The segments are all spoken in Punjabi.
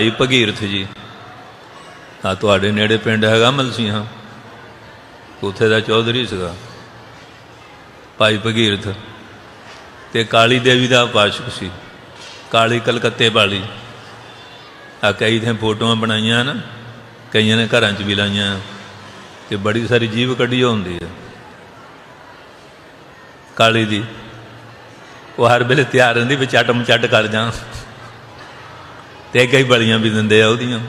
ਭਾਈ ਭਗੀਰਥ ਜੀ। ਆ ਤੁਹਾਡੇ ਨੇੜੇ ਪਿੰਡ ਹੈਗਾ ਮਲਸੀਹਾ। ਉੱਥੇ ਦਾ ਚੌਧਰੀ ਸੀਗਾ। ਭਾਈ ਭਗੀਰਥ। ਤੇ ਕਾਲੀ ਦੇਵੀ ਦਾ ਉਪਾਸ਼ਕ ਸੀ। ਕਾਲੀ ਕਲਕੱਤੇ ਵਾਲੀ। ਆ ਕਈ ਥਾਂ ਫੋਟੋਆਂ ਬਣਾਈਆਂ ਨਾ। ਕਈਆਂ ਨੇ ਘਰਾਂ 'ਚ ਵੀ ਲਾਈਆਂ। ਤੇ ਬੜੀ ਸਾਰੀ ਜੀਵ ਕੱਢੀ ਹੁੰਦੀ ਹੈ ਕਾਲੀ ਦੀ। ਉਹ ਹਰ ਵੇਲੇ ਤਿਆਰ ਰਹਿੰਦੀ ਵੀ ਚੱਟ ਮਚੱਟ ਕਰ ਜਾਂ। ਤੇ ਕਈ ਬਲੀਆਂ ਵੀ ਦਿੰਦੇ ਆ ਉਹਦੀਆਂ।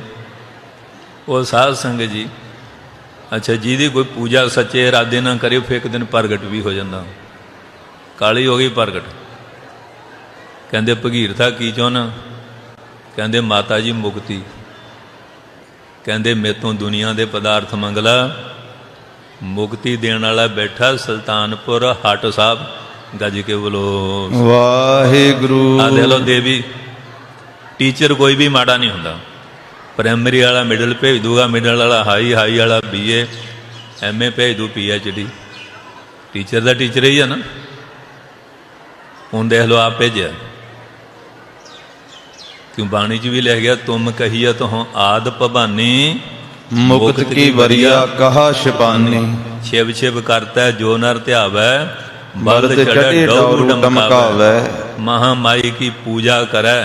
ਉਹ ਸਾਧ ਸੰਗਤ ਜੀ ਅੱਛਾ ਜਿਹਦੀ ਕੋਈ ਪੂਜਾ ਸੱਚੇ ਇਰਾਦੇ ਨਾਲ ਕਰੇ ਫਿਰ ਇੱਕ ਦਿਨ ਪ੍ਰਗਟ ਵੀ ਹੋ ਜਾਂਦਾ। ਕਾਲੀ ਹੋ ਗਈ ਪ੍ਰਗਟ। ਕਹਿੰਦੇ ਭਗੀਰਥਾ ਕੀ ਚਾਹੁੰਨਾ ਕਹਿੰਦੇ ਮਾਤਾ ਜੀ ਮੁਕਤੀ। ਕਹਿੰਦੇ ਮੇਤੋਂ ਦੁਨੀਆ ਦੇ ਪਦਾਰਥ ਮੰਗਲਾ ਮੁਕਤੀ ਦੇਣ ਵਾਲਾ ਬੈਠਾ ਸੁਲਤਾਨਪੁਰ ਹਟ ਸਾਹਿਬ ਗੱਜ ਕੇ ਬੋਲੋ। ਵਾਹਿਗੁਰੂ। ਆ ਦੇ ਲੋ ਦੇਵੀ। ਟੀਚਰ ਕੋਈ ਵੀ ਮਾੜਾ ਨਹੀਂ ਹੁੰਦਾ। ਪ੍ਰਾਇਮਰੀ ਵਾਲਾ ਮਿਡਲ ਭੇਜ ਦੂਗਾ ਮਿਡਲ ਵਾਲਾ ਹਾਈ ਹਾਈ ਵਾਲਾ ਬੀਏ ਐਮਏ ਭੇਜ ਦੂ ਪੀਐਚਡੀ ਟੀਚਰ ਦਾ ਟੀਚਰ ਹੀ ਆ ਨਾ। ਹੁਣ ਦੇਖ ਲਓ ਆਪ ਭੇਜਿਆ। ਕਿਉਂ ਬਾਣੀ ਚ ਵੀ ਲਿਖ ਗਿਆ ਤੁਮ ਕਹੀਆ ਤੋ ਆਦ ਭਵਾਨੀ ਮੁਕਤ ਕੀ ਵਰੀਆ? ਕਹਾ ਸ਼ਿਬਾਨੀ। ਛਿਵ ਛਿਵ ਕਰਤਾ ਜੋ ਨਰ ਧਿਆਵੈ ਬਲਦ ਚੜੇ ਡੌਰੂ ਡਮਕਾਵੈ। ਮਹਾ ਮਾਈ ਕੀ ਪੂਜਾ ਕਰੈ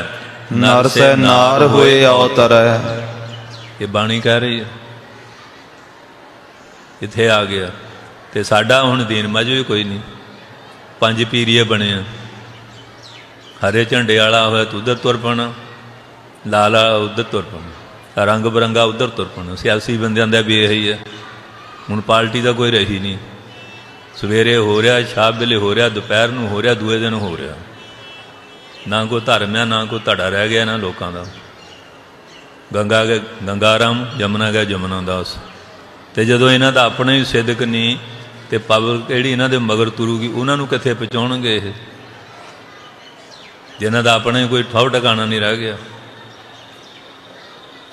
ਨਰ ਸੈ ਨਾਰ ਹੋਏ ਅਵਤਰੈ ਇਹ ਬਾਣੀ ਕਹਿ ਰਹੀ ਹੈ। ਇੱਥੇ ਆ ਗਿਆ। ਤੇ ਸਾਡਾ ਹੁਣ ਦੀਨ ਮਜ ਵੀ ਕੋਈ ਨਹੀਂ। ਪੰਜ ਪੀਰੀਏ ਬਣੇ ਆ। ਹਰੇ ਝੰਡੇ ਵਾਲਾ ਹੋਇਆ ਤੂੰ ਉਧਰ ਤੁਰ ਪਣਾ। ਲਾਲਾ ਉਧਰ ਤੁਰ ਪਣਾ। ਰੰਗ ਬਰੰਗਾ ਉਧਰ ਤੁਰ ਪਣਾ। ਸਿਆਸੀ ਬੰਦਿਆਂ ਦਾ ਵੀ ਇਹੀ ਹੈ। ਹੁਣ ਪਾਰਟੀ ਦਾ ਕੋਈ ਰਹੀ ਨਹੀਂ। ਸਵੇਰੇ ਹੋ ਰਿਹਾ ਸ਼ਾਮ ਵੇਲੇ ਹੋ ਰਿਹਾ ਦੁਪਹਿਰ ਨੂੰ ਹੋ ਰਿਹਾ ਦੂਏ ਦਿਨ ਹੋ ਰਿਹਾ। ਨਾ ਕੋਈ ਧਰਮ ਹੈ ਨਾ ਕੋਈ ਧੜਾ ਰਹਿ ਗਿਆ ਨਾ ਲੋਕਾਂ ਦਾ। ਗੰਗਾ ਗਏ ਗੰਗਾਰਾਮ ਜਮਨਾ ਗਏ ਜਮਨਾ ਦਾਸ। ਤੇ ਜਦੋਂ ਇਹਨਾਂ ਦਾ ਆਪਣਾ ਹੀ ਸਿੱਧਕ ਨਹੀਂ, ਤੇ ਪਬਲਿਕ ਕਿਹੜੀ ਇਹਨਾਂ ਦੇ ਮਗਰ ਤੁਰੂਗੀ, ਉਹਨਾਂ ਨੂੰ ਕਿੱਥੇ ਪਹੁੰਚਾਉਣਗੇ ਇਹ? ਜਿਨ੍ਹਾਂ ਦਾ ਆਪਣਾ ਹੀ ਕੋਈ ਠਾਉ ਟਿਕਾਣਾ ਨਹੀਂ ਰਹਿ ਗਿਆ।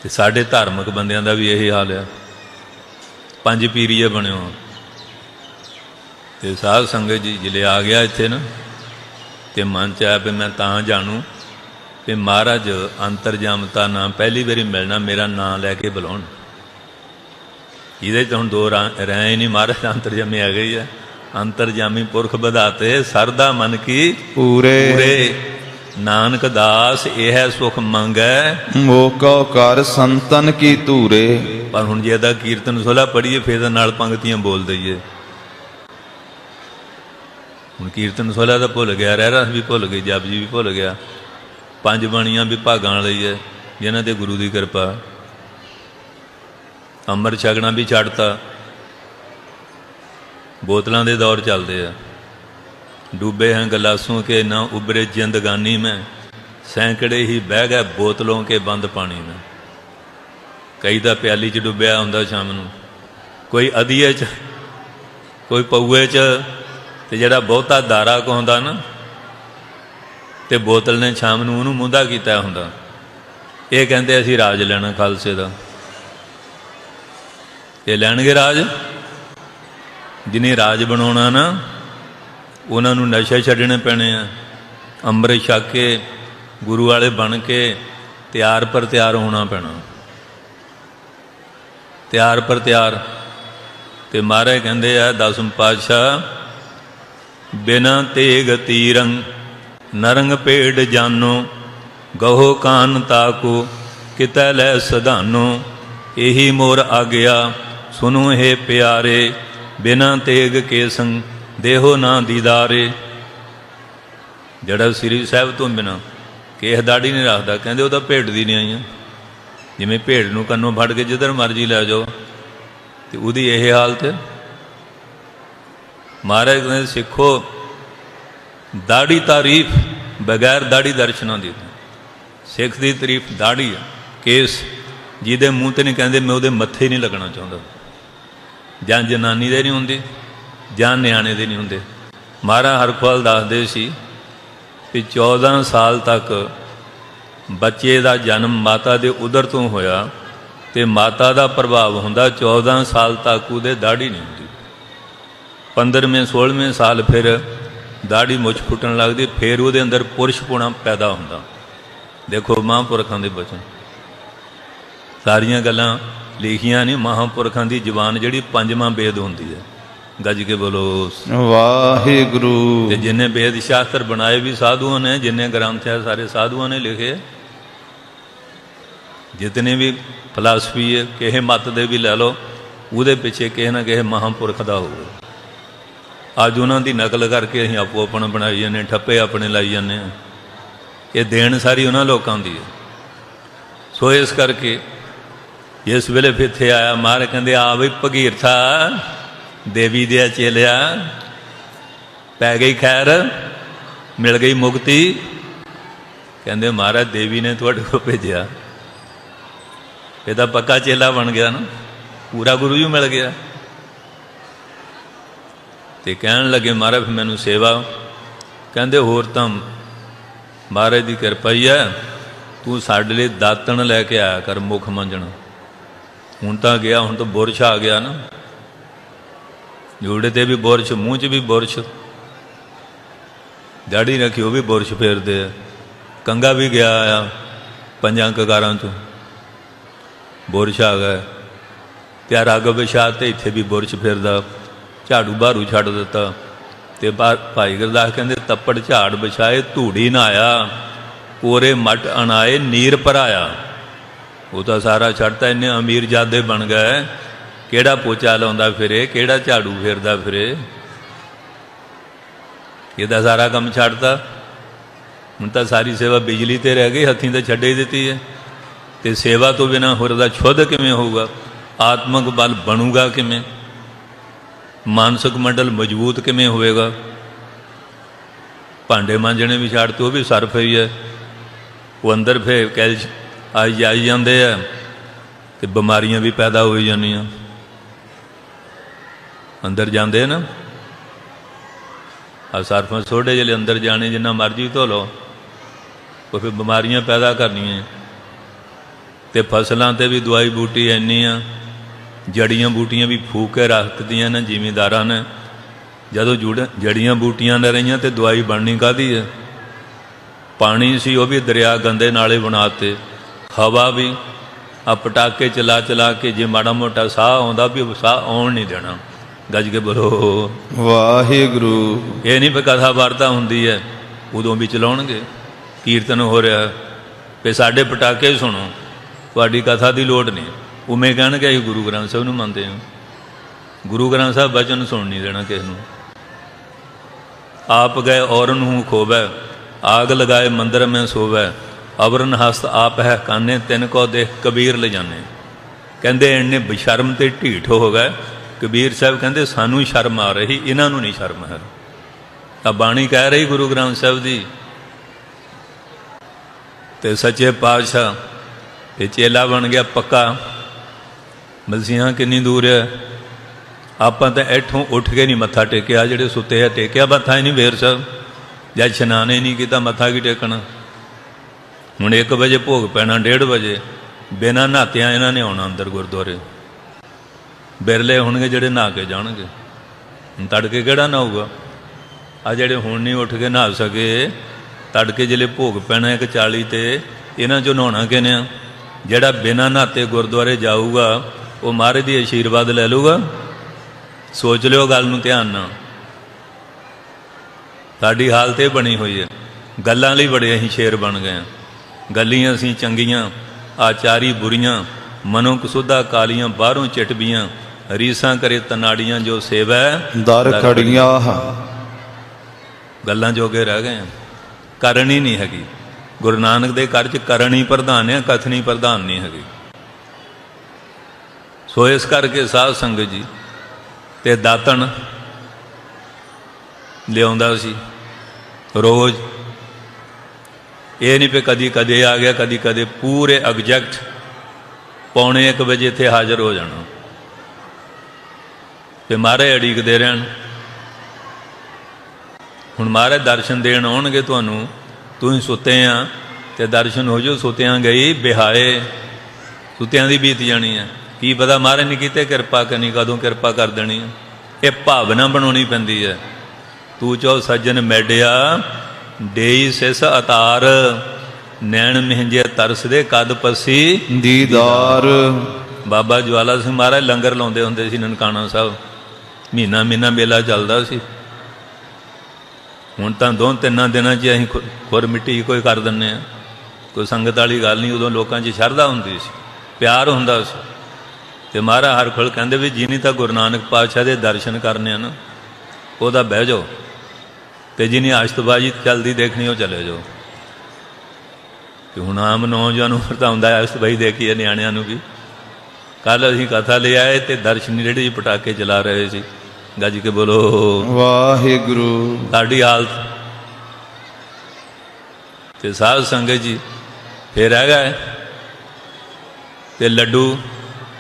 ਤੇ ਸਾਡੇ ਧਾਰਮਿਕ ਬੰਦਿਆਂ ਦਾ ਵੀ ਇਹੀ ਹਾਲ ਆ। ਪੰਜ ਪੀਰੀਏ ਬਣਿਓ। ਆ। ਤੇ ਸਾਧ ਸੰਗਤ ਜੀ ਜਿਲੇ ਆ ਗਿਆ ਇੱਥੇ ਨਾ ਤੇ ਮਨ ਚ ਆਇਆ ਵੀ ਮੈਂ ਤਾਂ ਜਾਣੂ ਕਿ ਮਹਾਰਾਜ ਅੰਤਰਜਾਮਤਾ ਨਾਮ ਪਹਿਲੀ ਵਾਰੀ ਮਿਲਣਾ ਮੇਰਾ ਨਾਂ ਲੈ ਕੇ ਬੁਲਾਉਣ। ਇਹਦੇ ਹੁਣ ਦੋ ਰਹਿ ਨਹੀਂ ਮਹਾਰਾਜ ਅੰਤਰਜਾਮੀ ਆ ਗਈ ਹੈ। ਅੰਤਰਜਾਮੀ ਪੁਰਖ ਵਧਾਤੇ ਸਰਦਾ ਮਨ ਕੀ? ਪੂਰੇ। ਪੂਰੇ। ਨਾਨਕ ਦਾਸ ਇਹ ਸੁਖ ਮੰਗੈ ਮੋਕੋ ਕਰ ਸੰਤਨ ਕੀ ਧੂਰੇ। ਪਰ ਹੁਣ ਜੇ ਇਹਦਾ ਕੀਰਤਨ ਸੋਲਾ ਪੜੀਏ ਫਿਰ ਤਾਂ ਨਾਲ ਪੰਕਤੀਆਂ ਬੋਲ ਦਈਏ। ਹੁਣ ਕੀਰਤਨ ਸੋਲਾ ਦਾ ਭੁੱਲ ਗਿਆ ਰਹਿ ਰਸ ਵੀ ਭੁੱਲ ਗਈ ਜਪ ਵੀ ਭੁੱਲ ਗਿਆ। ਪੰਜ ਬਾਣੀਆਂ ਵੀ ਭਾਗਾਂ ਲਈ ਹੈ, ਜਿਨ੍ਹਾਂ ਤੇ ਗੁਰੂ ਦੀ ਕਿਰਪਾ। ਅੰਮ੍ਰਿਤ ਛਕਣਾ ਵੀ ਛੱਡਤਾ। ਬੋਤਲਾਂ ਦੇ ਦੌਰ ਚੱਲਦੇ ਆ। ਡੂਬੇ ਹਨ ਗਲਾਸੋਂ ਕੇ ਨਾ ਉਬਰੇ ਜਿੰਦਗਾਨੀ ਮੈਂ, ਸੈਂਕੜੇ ਹੀ ਬਹਿ ਗਏ ਬੋਤਲੋਂ ਕੇ ਬੰਦ ਪਾਣੀ ਮੈਂ। ਕਈ ਦਾ ਪਿਆਲੀ 'ਚ ਡੁੱਬਿਆ ਹੁੰਦਾ ਸ਼ਾਮ ਨੂੰ। ਕੋਈ ਅਧੀਏ 'ਚ, ਕੋਈ ਪਉਏ 'ਚ ਤੇ ਜਿਹੜਾ ਬਹੁਤਾ ਦਾਰਾ ਹੁੰਦਾ ਨਾ, ਤੇ ਬੋਤਲ ਨੇ ਸ਼ਾਮ ਨੂੰ ਉਹਨੂੰ ਮੁੰਦਾ ਕੀਤਾ ਹੁੰਦਾ। ਇਹ ਕਹਿੰਦੇ ਅਸੀਂ ਰਾਜ ਲੈਣਾ ਖਾਲਸੇ ਦਾ। ਇਹ ਲੈਣਗੇ ਰਾਜ? ਜਿਹਨੇ ਰਾਜ ਬਣਾਉਣਾ ਨਾ, ਉਹਨਾਂ ਨੂੰ ਨਸ਼ੇ ਛੱਡਣੇ ਪੈਣੇ ਆ। ਅੰਮ੍ਰਿਤ ਛਕ ਕੇ, ਗੁਰੂ ਵਾਲੇ ਬਣ ਕੇ ਤਿਆਰ ਪਰ ਤਿਆਰ ਹੋਣਾ ਪੈਣਾ। ਤਿਆਰ ਪਰ ਤਿਆਰ। ਤੇ ਮਹਾਰਾਜ ਕਹਿੰਦੇ ਆ, ਦਸਮ ਪਾਤਸ਼ਾਹ ਬਿਨਾ ਤੇਗ ਤੀਰੰ, ਨਰੰਗ ਪੇੜ ਜਾਨੋ, ਗਹੋ ਕਾਨ ਤਾਕੋ, ਕਿਤੈ ਲੈ ਸਧਾਨੋ। ਇਹੀ ਮੋਰ ਆਗਿਆ, ਸੁਨੋ ਹੈ ਪਿਆਰੇ, ਬਿਨਾ ਤੇਗ ਕੇ ਸੰਗ ਦੇਹੋ ਨਾ ਦੀਦਾਰੇ। ਜਿਹੜਾ ਸ੍ਰੀ ਸਾਹਿਬ ਤੋਂ ਬਿਨਾ ਕੇਹ ਦਾੜੀ ਨਹੀਂ ਰੱਖਦਾ, ਕਹਿੰਦੇ ਉਹ ਤਾਂ ਭੇਡ ਦੀ ਨਹੀਂ ਆਈਆਂ। ਜਿਵੇਂ ਭੇਡ ਨੂੰ ਕੰਨੋਂ ਫੜ ਕੇ ਜਿੱਧਰ ਮਰਜ਼ੀ ਲੈ ਜਾਓ, ਤੇ ਉਹਦੀ ਇਹ ਹਾਲਤ ਹੈ। ਮਹਾਰਾਜ ਕਹਿੰਦੇ, ਸਿੱਖੋ, ਦਾੜੀ ਤਾਰੀਫ ਬਗੈਰ ਦਾੜੀ ਦਰਸ਼ਨਾਂ ਦੀ। ਸਿੱਖ ਦੀ ਤਾਰੀਫ ਦਾੜੀ ਹੈ ਕੇਸ। ਜਿਹਦੇ ਮੂੰਹ ਤੇ ਨਹੀਂ ਕਹਿੰਦੇ, ਮੈਂ ਉਹਦੇ ਮੱਥੇ ਨਹੀਂ ਲੱਗਣਾ ਚਾਹੁੰਦਾ। ਜਾਂ ਜਨਾਨੀ ਦੇ ਨਹੀਂ ਹੁੰਦੀ, ਜਾਂ ਨਿਆਣੇ ਦੇ ਨਹੀਂ ਹੁੰਦੇ। ਮਹਾਰਾ ਹਰਖਵਾਲ ਦੱਸਦੇ ਸੀ ਕਿ 14 ਸਾਲ ਤੱਕ ਬੱਚੇ ਦਾ ਜਨਮ ਮਾਤਾ ਦੇ ਉਦਰ ਤੋਂ ਹੋਇਆ ਤੇ ਮਾਤਾ ਦਾ ਪ੍ਰਭਾਵ ਹੁੰਦਾ 14 ਸਾਲ ਤੱਕ ਉਹਦੇ ਦਾੜੀ ਨਹੀਂ ਹੁੰਦੀ। 15ਵੇਂ 16ਵੇਂ ਸਾਲ ਫਿਰ ਦਾੜੀ ਮੁੱਛ ਫੁੱਟਣ ਲੱਗਦੀ ਫਿਰ ਉਹਦੇ ਅੰਦਰ ਪੁਰਸ਼ ਪੁਣਾ ਪੈਦਾ ਹੁੰਦਾ। ਦੇਖੋ ਮਹਾਂਪੁਰਖਾਂ ਦੇ ਬਚਨ। ਸਾਰੀਆਂ ਗੱਲਾਂ ਲਿਖੀਆਂ ਨਹੀਂ ਮਹਾਂਪੁਰਖਾਂ ਦੀ ਜ਼ੁਬਾਨ ਜਿਹੜੀ ਪੰਜਵਾਂ ਵੇਦ ਹੁੰਦੀ ਹੈ। ਗੱਜ ਕੇ ਬੋਲੋ ਵਾਹਿਗੁਰੂ। ਤੇ ਜਿੰਨੇ ਵੇਦ ਸ਼ਾਸਤਰ ਬਣਾਏ ਵੀ ਸਾਧੂਆਂ ਨੇ ਜਿੰਨੇ ਗ੍ਰੰਥ ਹੈ ਸਾਰੇ ਸਾਧੂਆਂ ਨੇ ਲਿਖੇ। ਜਿਤਨੇ ਵੀ ਫਲਸਫੀ ਹੈ ਕਿਸੇ ਮਤ ਦੇ ਵੀ ਲੈ ਲਓ ਉਹਦੇ ਪਿੱਛੇ ਕਿਸੇ ਨਾ ਕਿਸੇ ਮਹਾਂਪੁਰਖ ਦਾ ਹੋਵੇ ਅੱਜ ਉਹਨਾਂ ਦੀ ਨਕਲ ਕਰਕੇ ਅਸੀਂ ਆਪੋ ਆਪਣਾ ਬਣਾਈ ਜਾਂਦੇ ਠੱਪੇ ਆਪਣੇ ਲਾਈ ਜਾਂਦੇ ਹਾਂ। ਇਹ ਦੇਣ ਸਾਰੀ ਉਹਨਾਂ ਲੋਕਾਂ ਦੀ ਹੈ। ਸੋ ਇਸ ਕਰਕੇ ਇਸ ਵੇਲੇ ਫਿਰ ਇੱਥੇ ਆਇਆ ਮਾਰ ਕਹਿੰਦੇ, ਆ ਵੀ ਭਗੀਰਥਾ, ਦੇਵੀ ਦੇ ਚੇਲਿਆ, ਪੈ ਗਈ ਖੈਰ, ਮਿਲ ਗਈ ਮੁਕਤੀ। ਕਹਿੰਦੇ, ਮਹਾਰਾਜ, ਦੇਵੀ ਨੇ ਤੁਹਾਡੇ ਕੋਲ ਭੇਜਿਆ। ਇਹਦਾ ਪੱਕਾ ਚੇਲਾ ਬਣ ਗਿਆ ਨਾ। ਪੂਰਾ ਗੁਰੂ ਜੀ ਮਿਲ ਗਿਆ। ਤੇ ਕਹਿਣ ਲੱਗੇ, ਮਹਾਰਾਜ ਮੈਨੂੰ ਸੇਵਾ ਕਹਿੰਦੇ, ਹੋਰ ਤਾਂ ਮਹਾਰਾਜ ਦੀ ਕਿਰਪਾ ਹੀ ਹੈ। ਤੂੰ ਸਾਡੇ ਲਈ ਦਾਤਣ ਲੈ ਕੇ ਆਇਆ ਕਰ ਮੁਖ ਮੰਜਣ। ਹੁਣ ਤਾਂ ਗਿਆ, ਹੁਣ ਤਾਂ ਬੁਰਸ਼ ਆ ਗਿਆ ਨਾ। ਜੋੜੇ ਤੇ ਵੀ ਬੁਰਸ਼, ਮੂੰਹ 'ਚ ਵੀ ਬੁਰਸ਼। ਦਾੜੀ ਰੱਖੀ, ਉਹ ਵੀ ਬੁਰਸ਼ ਫੇਰਦੇ ਆ। ਕੰਗਾ ਵੀ ਗਿਆ ਆ, ਪੰਜਾਂ ਕਗਾਰਾਂ 'ਚੋਂ ਬੁਰਸ਼ ਆ ਗਿਆ। ਤੇ ਆਹ ਰਗ ਵਿਛਾ ਤੇ ਇੱਥੇ ਵੀ ਬੁਰਸ਼ ਫੇਰਦਾ। ਝਾੜੂ ਬਾਹਰੂ ਛੱਡ ਦਿੱਤਾ। ਤੇ ਬਾ- ਭਾਈ ਗੁਰਦਾਸ ਕਹਿੰਦੇ, ਤੱਪੜ ਝਾੜ ਵਿਛਾਏ, ਧੂੜੀ ਨਾ ਆਇਆ ਕੋਰੇ ਮਟ ਅਣਾਏ, ਨੀਰ ਭਰਾਇਆ। ਉਹ ਤਾਂ ਸਾਰਾ ਛੱਡਤਾ, ਇੰਨੇ ਅਮੀਰ ਜਾਦੇ ਬਣ ਗਏ। ਕਿਹੜਾ ਪੋਚਾ ਲਾਉਂਦਾ ਫਿਰੇ, ਕਿਹੜਾ ਝਾੜੂ ਫੇਰਦਾ ਫਿਰੇ? ਇਹਦਾ ਸਾਰਾ ਕੰਮ ਛੱਡਤਾ। ਹੁਣ ਤਾਂ ਸਾਰੀ ਸੇਵਾ ਬਿਜਲੀ ਤੇ ਰਹਿ ਗਈ, ਹੱਥੀਂ ਤੇ ਛੱਡੇ ਹੀ ਦਿੱਤੀ ਹੈ। ਤੇ ਸੇਵਾ ਤੋਂ ਬਿਨਾ ਹੋਰ ਦਾ ਛੁੱਧ ਕਿਵੇਂ ਹੋਊਗਾ? ਆਤਮਿਕ ਬਲ ਬਣੂਗਾ ਕਿਵੇਂ? ਮਾਨਸਿਕ ਮੰਡਲ ਮਜ਼ਬੂਤ ਕਿਵੇਂ ਹੋਵੇਗਾ? ਭਾਂਡੇ ਮਾਂਜਣੇ ਵੀ ਛੱਡਤੇ ਉਹ ਵੀ ਸਰਫ ਹੀ ਹੈ। ਉਹ ਅੰਦਰ ਫੇ ਕੈਲਸ਼ ਆਈ ਆਈ ਜਾਂਦੇ ਆ ਤੇ ਬਿਮਾਰੀਆਂ ਵੀ ਪੈਦਾ ਹੋਈ ਜਾਂਦੀਆਂ। ਅੰਦਰ ਜਾਂਦੇ ਨਾ। ਆ ਸਰਫਾਂ ਸੋਡੇ ਜਿਹੜੇ ਅੰਦਰ ਜਾਣੇ, ਜਿੰਨਾ ਮਰਜ਼ੀ ਧੋ ਲਓ। ਉਹ ਫਿਰ ਬਿਮਾਰੀਆਂ ਪੈਦਾ ਕਰਨੀਆਂ। ਤੇ ਫਸਲਾਂ ਤੇ ਵੀ ਦਵਾਈ ਬੂਟੀ ਇੰਨੀ ਆ। ਜੜੀਆਂ ਬੂਟੀਆਂ ਵੀ ਫੂਕ ਕੇ ਰੱਖਦੀਆਂ ਨੇ ਜ਼ਿਮੀਂਦਾਰਾਂ ਨੇ। ਜਦੋਂ ਜੁੜ- ਜੜੀਆਂ ਬੂਟੀਆਂ ਨੇ ਰਹੀਆਂ ਤੇ ਦਵਾਈ ਬਣਨੀ ਕਾਦੀ ਹੈ ਪਾਣੀ ਸੀ ਉਹ ਵੀ ਦਰਿਆ ਗੰਦੇ ਨਾਲੇ ਬਣਾਤੇ। ਹਵਾ ਵੀ ਆ ਪਟਾਕੇ ਚਲਾ ਚਲਾ ਕੇ ਜੇ ਮਾੜਾ ਮੋਟਾ ਸਾਹ ਆਉਂਦਾ ਵੀ ਸਾਹ ਆਉਣ ਨਹੀਂ ਦੇਣਾ। ਗੱਜ ਕੇ ਬੋਲੋ ਵਾਹਿਗੁਰੂ। ਇਹ ਨਹੀਂ ਕਥਾ ਵਾਰਤਾ ਹੁੰਦੀ ਹੈ ਉਦੋਂ ਵੀ ਚਲਾਉਣਗੇ। ਕੀਰਤਨ ਹੋ ਰਿਹਾ ਵੀ ਸਾਡੇ ਪਟਾਕੇ ਸੁਣੋ ਤੁਹਾਡੀ ਕਥਾ ਦੀ ਲੋੜ ਨਹੀਂ। ਉਵੇਂ ਕਹਿਣਗੇ ਅਸੀਂ ਗੁਰੂ ਗ੍ਰੰਥ ਸਾਹਿਬ ਨੂੰ ਮੰਨਦੇ ਹਾਂ। ਗੁਰੂ ਗ੍ਰੰਥ ਸਾਹਿਬ ਬਚਨ ਸੁਣ ਨਹੀਂ ਦੇਣਾ ਕਿਸ ਨੂੰ। ਆਪ ਗਏ ਔਰਨ ਹੂੰ ਖੋਵੈ ਆਗ ਲਗਾਏ ਮੰਦਰ ਮੈਂ ਸੋਵੈ ਅਵਰਨ ਹਸਤ ਆਪ ਹੈ ਕਾਨੇ, ਤਿੰਨ ਕੋ ਦੇਖ ਕਬੀਰ ਲਿਜਾਨੇ ਕਹਿੰਦੇ ਇੰਨੇ ਬਸ਼ਰਮ ਤੇ ਢੀਠ ਹੋ ਗਏ, ਕਬੀਰ ਸਾਹਿਬ ਕਹਿੰਦੇ ਸਾਨੂੰ ਸ਼ਰਮ ਆ ਰਹੀ, ਇਹਨਾਂ ਨੂੰ ਨਹੀਂ ਸ਼ਰਮ ਹੈ। ਤਾਂ ਬਾਣੀ ਕਹਿ ਰਹੀ ਗੁਰੂ ਗ੍ਰੰਥ ਸਾਹਿਬ ਦੀ, ਤੇ ਸੱਚੇ ਪਾਤਸ਼ਾਹ, ਇਹ ਚੇਲਾ ਬਣ ਗਿਆ ਪੱਕਾ। ਮਲਸੀਆਂ ਕਿੰਨੀ ਦੂਰ ਹੈ? ਆਪਾਂ ਤਾਂ ਇੱਥੋਂ ਉੱਠ ਕੇ ਨਹੀਂ ਮੱਥਾ ਟੇਕਿਆ ਜਿਹੜੇ ਸੁੱਤੇ ਆ ਟੇਕਿਆ ਮੱਥਾ ਹੀ ਨਹੀਂ ਵੇਰ ਸਾਹਿਬ ਜਾਂ ਇਸ਼ਨਾਨ ਨਹੀਂ ਕੀਤਾ, ਮੱਥਾ ਕੀ ਟੇਕਣਾ? ਹੁਣ 1 ਵਜੇ ਭੋਗ ਪੈਣਾ 1:30 ਵਜੇ। ਬਿਨਾਂ ਨਹਾਤਿਆਂ ਇਹਨਾਂ ਨੇ ਆਉਣਾ ਅੰਦਰ ਗੁਰਦੁਆਰੇ। ਬਿਰਲੇ ਹੋਣਗੇ ਜਿਹੜੇ ਨਹਾ ਕੇ ਜਾਣਗੇ। ਹੁਣ ਤੜਕੇ ਕਿਹੜਾ ਨਹਾਊਗਾ? ਆ ਜਿਹੜੇ ਹੁਣ ਨਹੀਂ ਉੱਠ ਕੇ ਨਹਾ ਸਕੇ, ਤੜਕੇ ਜਿਹੜੇ ਭੋਗ ਪੈਣਾ ਇੱਕ 40 ਤੇ, ਇਹਨਾਂ ਚੋਂ ਨਹਾਉਣਾ ਕਿਨੇ ਆ? ਜਿਹੜਾ ਬਿਨਾਂ ਨਹਾਤੇ ਗੁਰਦੁਆਰੇ ਜਾਊਗਾ ਉਹ ਮਹਾਰਾਜ ਦੀ ਆਸ਼ੀਰਵਾਦ ਲੈ ਲੂਗਾ ਸੋਚ ਲਿਓ ਗੱਲ ਨੂੰ ਧਿਆਨ ਨਾਲ। ਸਾਡੀ ਹਾਲਤ ਇਹ ਬਣੀ ਹੋਈ ਹੈ। ਗੱਲਾਂ ਲਈ ਬੜੇ ਅਸੀਂ ਸ਼ੇਰ ਬਣ ਗਏ ਹਾਂ। ਗੱਲੀਆਂ ਅਸੀਂ ਚੰਗੀਆਂ ਆਚਾਰੀ ਬੁਰੀਆਂ ਮਨੋਂ ਕਸੁੱਧਾ ਕਾਲੀਆਂ ਬਾਹਰੋਂ ਚਟਬੀਆਂ ਰੀਸਾਂ ਕਰੇ ਤਨਾੜੀਆਂ ਜੋ ਸੇਵੈ ਦਰ ਖੜੀਆਂ ਗੱਲਾਂ ਜੋਗੇ ਰਹਿ ਗਏ ਹਾਂ। ਕਰਨੀ ਨਹੀਂ ਹੈਗੀ। ਗੁਰੂ ਨਾਨਕ ਦੇ ਘਰ ਚ ਕਰਨੀ ਪ੍ਰਧਾਨ ਹੈ ਕਥਨੀ ਪ੍ਰਧਾਨ ਨਹੀਂ ਹੈਗੀ। ਸੋ ਇਸ ਕਰਕੇ ਸਾਧ ਸੰਗਤ ਜੀ ਤੇ ਦਾਤਣ ਲਿਆਉਂਦਾ ਸੀ। ਰੋਜ਼। ਇਹ ਨਹੀਂ ਪੇ ਕਦੀ ਕਦੇ ਆ ਗਿਆ, ਕਦੀ ਕਦੇ ਪੂਰੇ ਐਗਜੈਕਟ ਪੌਣੇ 1 ਵਜੇ ਇੱਥੇ ਹਾਜ਼ਰ ਹੋ ਜਾਣਾ। ਤੇ ਮਾਰੇ ਅੜੀਕਦੇ ਰਹਿਣ। ਹੁਣ ਮਾਰੇ ਦਰਸ਼ਨ ਦੇਣ ਆਉਣਗੇ ਤੁਹਾਨੂੰ। ਤੁਸੀਂ ਸੁੱਤੇ ਆ ਤੇ ਦਰਸ਼ਨ ਹੋ ਜੋ ਸੁੱਤਿਆਂ ਗਈ ਬਿਹਾਏ। ਸੁੱਤਿਆਂ ਦੀ ਬੀਤ ਜਾਣੀ ਹੈ ਕੀ ਪਤਾ ਮਾਰੇ ਨੇ ਕੀਤੇ ਕਿਰਪਾ ਕਰਨੀ ਕਦੋਂ ਕਿਰਪਾ ਕਰ ਦੇਣੀ ਹੈ ਇਹ ਭਾਵਨਾ ਬਣਾਉਣੀ ਪੈਂਦੀ ਹੈ ਤੂੰ ਚੋ ਸੱਜਣ ਮੈਡਿਆ ਡੇਈ ਸਿਸ ਅਤਾਰ ਨੈਣ ਮਹਿੰਜੇ ਤਰਸਦੇ ਕਦ ਪਸੀ? ਦੀਦਾਰ। ਬਾਬਾ ਜਵਾਲਾ ਸਿੰਘ ਮਹਾਰਾਜ ਲੰਗਰ ਲਾਉਂਦੇ ਹੁੰਦੇ ਸੀ ਨਨਕਾਣਾ ਸਾਹਿਬ। ਮਹੀਨਾ ਮਹੀਨਾ ਮੇਲਾ ਚੱਲਦਾ ਸੀ। ਹੁਣ ਤਾਂ ਦੋ ਤਿੰਨਾਂ ਦਿਨਾਂ 'ਚ ਅਸੀਂ ਖੁਰ ਮਿੱਟੀ ਕੋਈ ਕਰ ਦਿੰਨੇ ਆ। ਕੋਈ ਸੰਗਤ ਵਾਲੀ ਗੱਲ ਨਹੀਂ ਉਦੋਂ ਲੋਕਾਂ 'ਚ ਸ਼ਰਧਾ ਹੁੰਦੀ ਸੀ ਪਿਆਰ ਹੁੰਦਾ ਸੀ। ਤੇ ਮਹਾਰਾਜ ਹਰ ਖੁੱਲ ਕਹਿੰਦੇ ਵੀ ਜਿਨੀ ਤਾਂ ਗੁਰੂ ਨਾਨਕ ਪਾਤਸ਼ਾਹ ਦੇ ਦਰਸ਼ਨ ਕਰਨੇ ਆ ਨਾ ਉਹਦਾ ਬਹਿ ਜਾਓ ਤੇ ਜਿਨੀ ਆਸ਼ਤਬਾਜੀ ਚੱਲਦੀ ਦੇਖਣੀ ਉਹ ਚਲੇ ਜਾਓ। ਤੇ ਹੁਣ ਆਮ ਨੌਜਵਾਨ ਨੂੰ ਤਾਂ ਹੁੰਦਾ ਆਸ਼ਤਬਾਜੀ ਦੇਖੀਏ ਨਿਆਣਿਆਂ ਨੂੰ ਵੀ। ਕੱਲ ਅਸੀਂ ਕਥਾ ਲੈ ਆਏ ਤੇ ਦਰਸ਼ਨੀ ਰੇੜੀ ਪਟਾਕੇ ਚਲਾ ਰਹੇ ਸੀ। ਗੱਜ ਕੇ ਬੋਲੋ ਵਾਹਿਗੁਰੂ। ਸਾਡੀ ਹਾਲਤ। ਤੇ ਸਾਧ ਸੰਗਤ ਜੀ ਫਿਰ ਹੈਗਾ ਹੈ। ਤੇ ਲੱਡੂ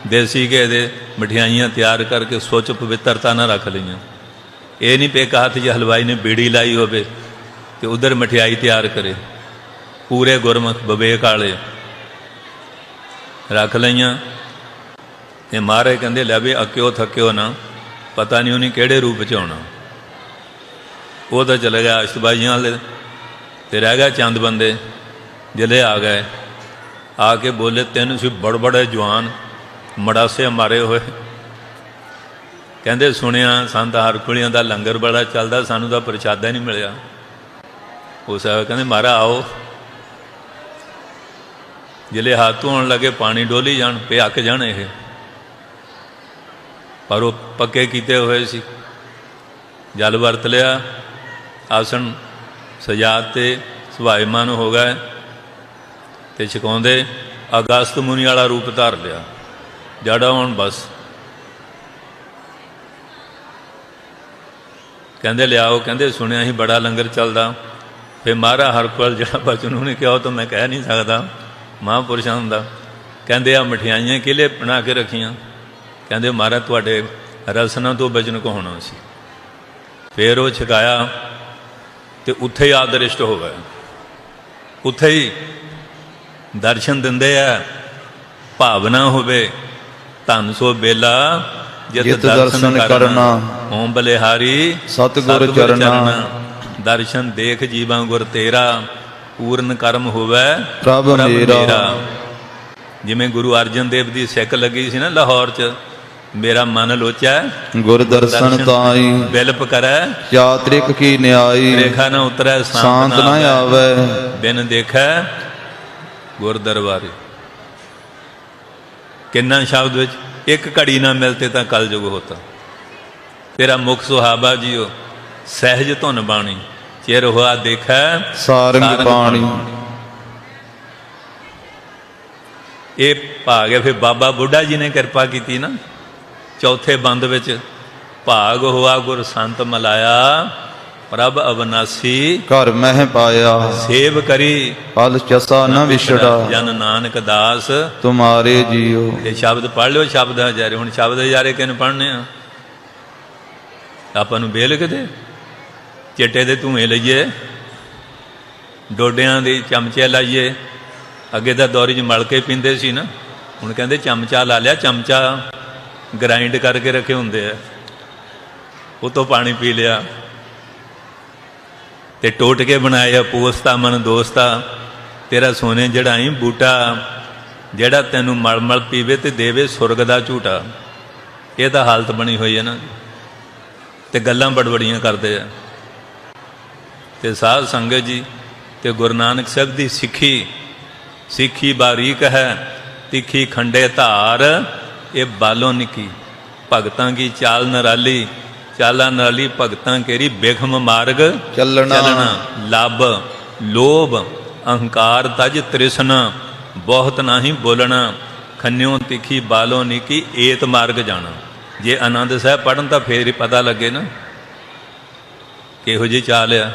ਦੇਸੀ ਘੇ ਦੇ ਮਠਿਆਈਆਂ ਤਿਆਰ ਕਰਕੇ ਸੋਚ ਪਵਿੱਤਰਤਾ ਨਾਲ ਰੱਖ ਲਈਆਂ। ਇਹ ਨਹੀਂ ਪੇ ਹੱਥ 'ਚ ਹਲਵਾਈ ਨੇ ਬੀੜੀ ਲਾਈ ਹੋਵੇ ਤੇ ਉਧਰ ਮਠਿਆਈ ਤਿਆਰ ਕਰੇ। ਪੂਰੇ ਗੁਰਮੁਖ ਵਿਵੇਕ ਵਾਲੇ ਰੱਖ ਲਈਆਂ। ਤੇ ਮਾਰੇ ਕਹਿੰਦੇ, ਲੈ ਵੀ ਅਕਿਓ ਥੱਕਿਓ ਨਾ, ਪਤਾ ਨਹੀਂ ਉਹਨੇ ਕਿਹੜੇ ਰੂਪ 'ਚ ਆਉਣਾ। ਉਹ ਤਾਂ ਚਲੇ ਗਿਆ ਅਸ਼ਤਬਾਜ਼ੀਆਂ ਵਾਲੇ ਤੇ ਰਹਿ ਗਿਆ ਚੰਦ ਬੰਦੇ ਜਿਹੜੇ ਆ ਗਏ। ਆ ਕੇ ਬੋਲੇ, ਤੈਨੂੰ ਸੀ ਬੜ ਬੜੇ ਜਵਾਨ ਮੜਾਸੇ ਮਾਰੇ ਹੋਏ। ਕਹਿੰਦੇ, ਸੁਣਿਆ, ਸੰਤ ਹਰਕੁਲੀਆਂ ਦਾ ਲੰਗਰ ਬੜਾ ਚੱਲਦਾ, ਸਾਨੂੰ ਤਾਂ ਪ੍ਰਸ਼ਾਦਾ ਨਹੀਂ ਮਿਲਿਆ। ਉਹ ਸਾਹਿਬ ਕਹਿੰਦੇ, ਮਾਰਾ, ਆਓ। ਜਿਹੜੇ ਹੱਥ ਧੋਣ ਲੱਗੇ, ਪਾਣੀ ਡੋਲੀ ਜਾਣ ਪੇ ਜਾਣ ਇਹ। ਪਰ ਉਹ ਪੱਕੇ ਕੀਤੇ ਹੋਏ ਸੀ। ਜਲ ਵਰਤ ਲਿਆ, ਆਸਣ ਸਜਾਤ ਤੇ ਸੁਭਾਇਮਾਨ ਹੋ ਗਏ ਤੇ ਛਕਾਉਂਦੇ, ਅਗਸਤ ਮੁਨੀ ਵਾਲਾ ਰੂਪ ਧਾਰ ਲਿਆ। ਜੜਾ ਹੁਣ ਬਸ। ਕਹਿੰਦੇ, ਲਿਆਓ, ਕਹਿੰਦੇ, ਸੁਣਿਆ ਸੀ ਬੜਾ ਲੰਗਰ ਚੱਲਦਾ। ਫੇ ਮਹਾਰਾ ਹਰਪਲ ਜਿਹੜਾ ਬਚਨ ਉਹਨੇ ਕਿਹਾ, ਉਹ ਤਾਂ ਮੈਂ ਕਹਿ ਨਹੀਂ ਸਕਦਾ। ਮਹਾਂਪੁਰਸ਼ਾਂ ਦਾ ਕਹਿੰਦੇ ਆ ਮਠਿਆਈਆਂ ਕਿਲੇ ਬਣਾ ਕੇ ਰੱਖੀਆਂ? ਕਹਿੰਦੇ ਮਹਾਰਾ ਤੁਹਾਡੇ ਰਸਨਾ ਤੋਂ ਬਚਨ ਕਹਾਉਣਾ ਸੀ? ਫੇਰ ਉਹ ਛਕਾਇਆ ਤੇ ਉੱਥੇ ਹੀ ਆਦਰਿਸ਼ਟ ਹੋ ਗਏ। ਉੱਥੇ ਹੀ ਦਰਸ਼ਨ ਦਿੰਦੇ ਆ, ਭਾਵਨਾ ਹੋਵੇ। ਧੰਨ ਸੋ ਬੇਲਾ ਜਿਤ ਦਰਸ਼ਨ ਕਰਨਾ। ਓਮ ਬਲਿਹਾਰੀ ਸਤਿਗੁਰ ਚਰਨਾ। ਦਰਸ਼ਨ ਦੇਖ ਜੀਵਾਂ ਗੁਰ ਤੇਰਾ ਪੂਰਨ ਕਰਮ ਹੋਵੇ। ਪ੍ਰਭ ਮੇਰਾ। ਜਿਵੇਂ ਗੁਰੂ ਅਰਜਨ ਦੇਵ ਦੀ ਸਿੱਖ ਲੱਗੀ ਸੀ ਨਾ ਲਾਹੌਰ 'ਚ ਮੇਰਾ ਮਨ ਲੋਚੈ। ਗੁਰ ਦਰਸ਼ਨ ਤਾਈ। ਬਿਲਪ ਕਰੈ। ਚਾਤ੍ਰਿਕ ਕੀ ਨਿਆਈ। ਰੇਖਾ ਨਾ ਉਤਰੈ ਸ਼ਾਂਤ ਨਾ ਆਵੇ। ਬਿਨ ਦੇਖੈ ਗੁਰ ਦਰਬਾਰੇ। ਕਿੰਨਾ ਸ਼ਬਦ ਵਿੱਚ? ਇੱਕ ਘੜੀ ਨਾ ਮਿਲਤੇ ਤਾਂ ਕਲਯੁਗ ਹੋਤਾ। ਤੇਰਾ ਮੁਖ ਸੁਹਾਬਾ ਜੀਓ ਸਹਿਜ ਧੁਨ ਬਾਣੀ। ਚਿਰ ਹੋਆ ਦੇਖੈ ਸਾਰੰਗ ਪਾਣੀ। ਇਹ ਭਾਗ ਹੈ ਫਿਰ ਬਾਬਾ ਬੁੱਢਾ ਜੀ ਨੇ ਕਿਰਪਾ ਕੀਤੀ ਨਾ। ਚੌਥੇ ਬੰਦ ਵਿੱਚ ਭਾਗ ਹੋਆ ਗੁਰ ਸੰਤ ਮਲਾਇਆ। ਪ੍ਰਭ ਅਵਨਾਸੀ ਘਰ ਮਹਿ ਪਾਇਆ। ਸੇਵ ਕਰੀ। ਫਲ ਚਸਾ ਨ ਵਿਛੜਾ। ਜਨ ਨਾਨਕ ਦਾਸ। ਤੁਮਾਰੇ ਜੀਓ। ਇਹ ਸ਼ਬਦ ਪੜ੍ਹ ਲਿਓ ਸ਼ਬਦ ਹਜ਼ਾਰੇ ਹੁਣ ਸ਼ਬਦ ਹਜ਼ਾਰੇ ਕਿਨ ਪੜ੍ਹਨੇ ਆ? ਆਪਾਂ ਨੂੰ ਬੇਲ ਕਿਤੇ? ਚਿੱਟੇ ਦੇ ਧੂਏ ਲਈਏ। ਡੋਡਿਆਂ ਦੇ ਚਮਚੇ ਲਾਈਏ। ਅੱਗੇ ਤਾਂ ਦੌਰੀ 'ਚ ਮਲ ਕੇ ਪੀਂਦੇ ਸੀ ਨਾ। ਹੁਣ ਕਹਿੰਦੇ ਚਮਚਾ ਲਾ ਲਿਆ ਚਮਚਾ ਗ੍ਰਾਈਂਡ ਕਰਕੇ ਰੱਖੇ ਹੁੰਦੇ ਆ। ਉਹ ਤੋਂ ਪਾਣੀ ਪੀ ਲਿਆ। ਤੇ ਟੋਟ ਕੇ ਬਣਾਇਆ, ਪੋਸਤਾ ਮਨ ਦੋਸਤਾ, ਤੇਰਾ ਸੋਨੇ ਜੜਾਈ ਬੂਟਾ, ਜਿਹੜਾ ਤੈਨੂੰ ਮਲ ਮਲ ਪੀਵੇ ਤੇ ਦੇਵੇ ਸੁਰਗ ਦਾ ਝੂਟਾ। ਇਹ ਤਾਂ ਹਾਲਤ ਬਣੀ ਹੋਈ ਹੈ ਨਾ। ਤੇ ਗੱਲਾਂ ਬੜਬੜੀਆਂ ਕਰਦੇ ਆ। ਤੇ ਸਾਧ ਸੰਗਤ ਜੀ, ਤੇ ਗੁਰੂ ਨਾਨਕ ਸਾਹਿਬ ਦੀ ਸਿੱਖੀ ਸਿੱਖੀ ਬਾਰੀਕ ਹੈ, ਤਿੱਖੀ ਖੰਡੇ ਧਾਰ, ਇਹ ਬਾਲੋਂ ਨਿੱਕੀ। ਭਗਤਾਂ ਕੀ ਚਾਲ ਨਰਾਲੀ ਚਾਲਾ ਨਰਾਲੀ ਭਗਤਾਂ ਕੇਰੀ ਬੇਖਮ ਮਾਰਗ ਚੱਲਣਾ। ਲੱਭ ਲੋਭ ਅਹੰਕਾਰ ਤਜ ਤ੍ਰਿਸ਼ਨਾ ਬਹੁਤ ਨਹੀਂ ਬੋਲਣਾ ਖੰਨਿਓ ਤਿੱਖੀ ਬਾਲੋਂ ਨਿੱਕੀ ਏਤ ਮਾਰਗ ਜਾਣਾ। ਜੇ ਆਨੰਦ ਸਾਹਿਬ ਪੜਨ ਤਾਂ ਫੇਰ ਹੀ ਪਤਾ ਲੱਗੇ ਨਾ। ਕਿਹੋ ਜਿਹੀ ਚਾਲ ਆ?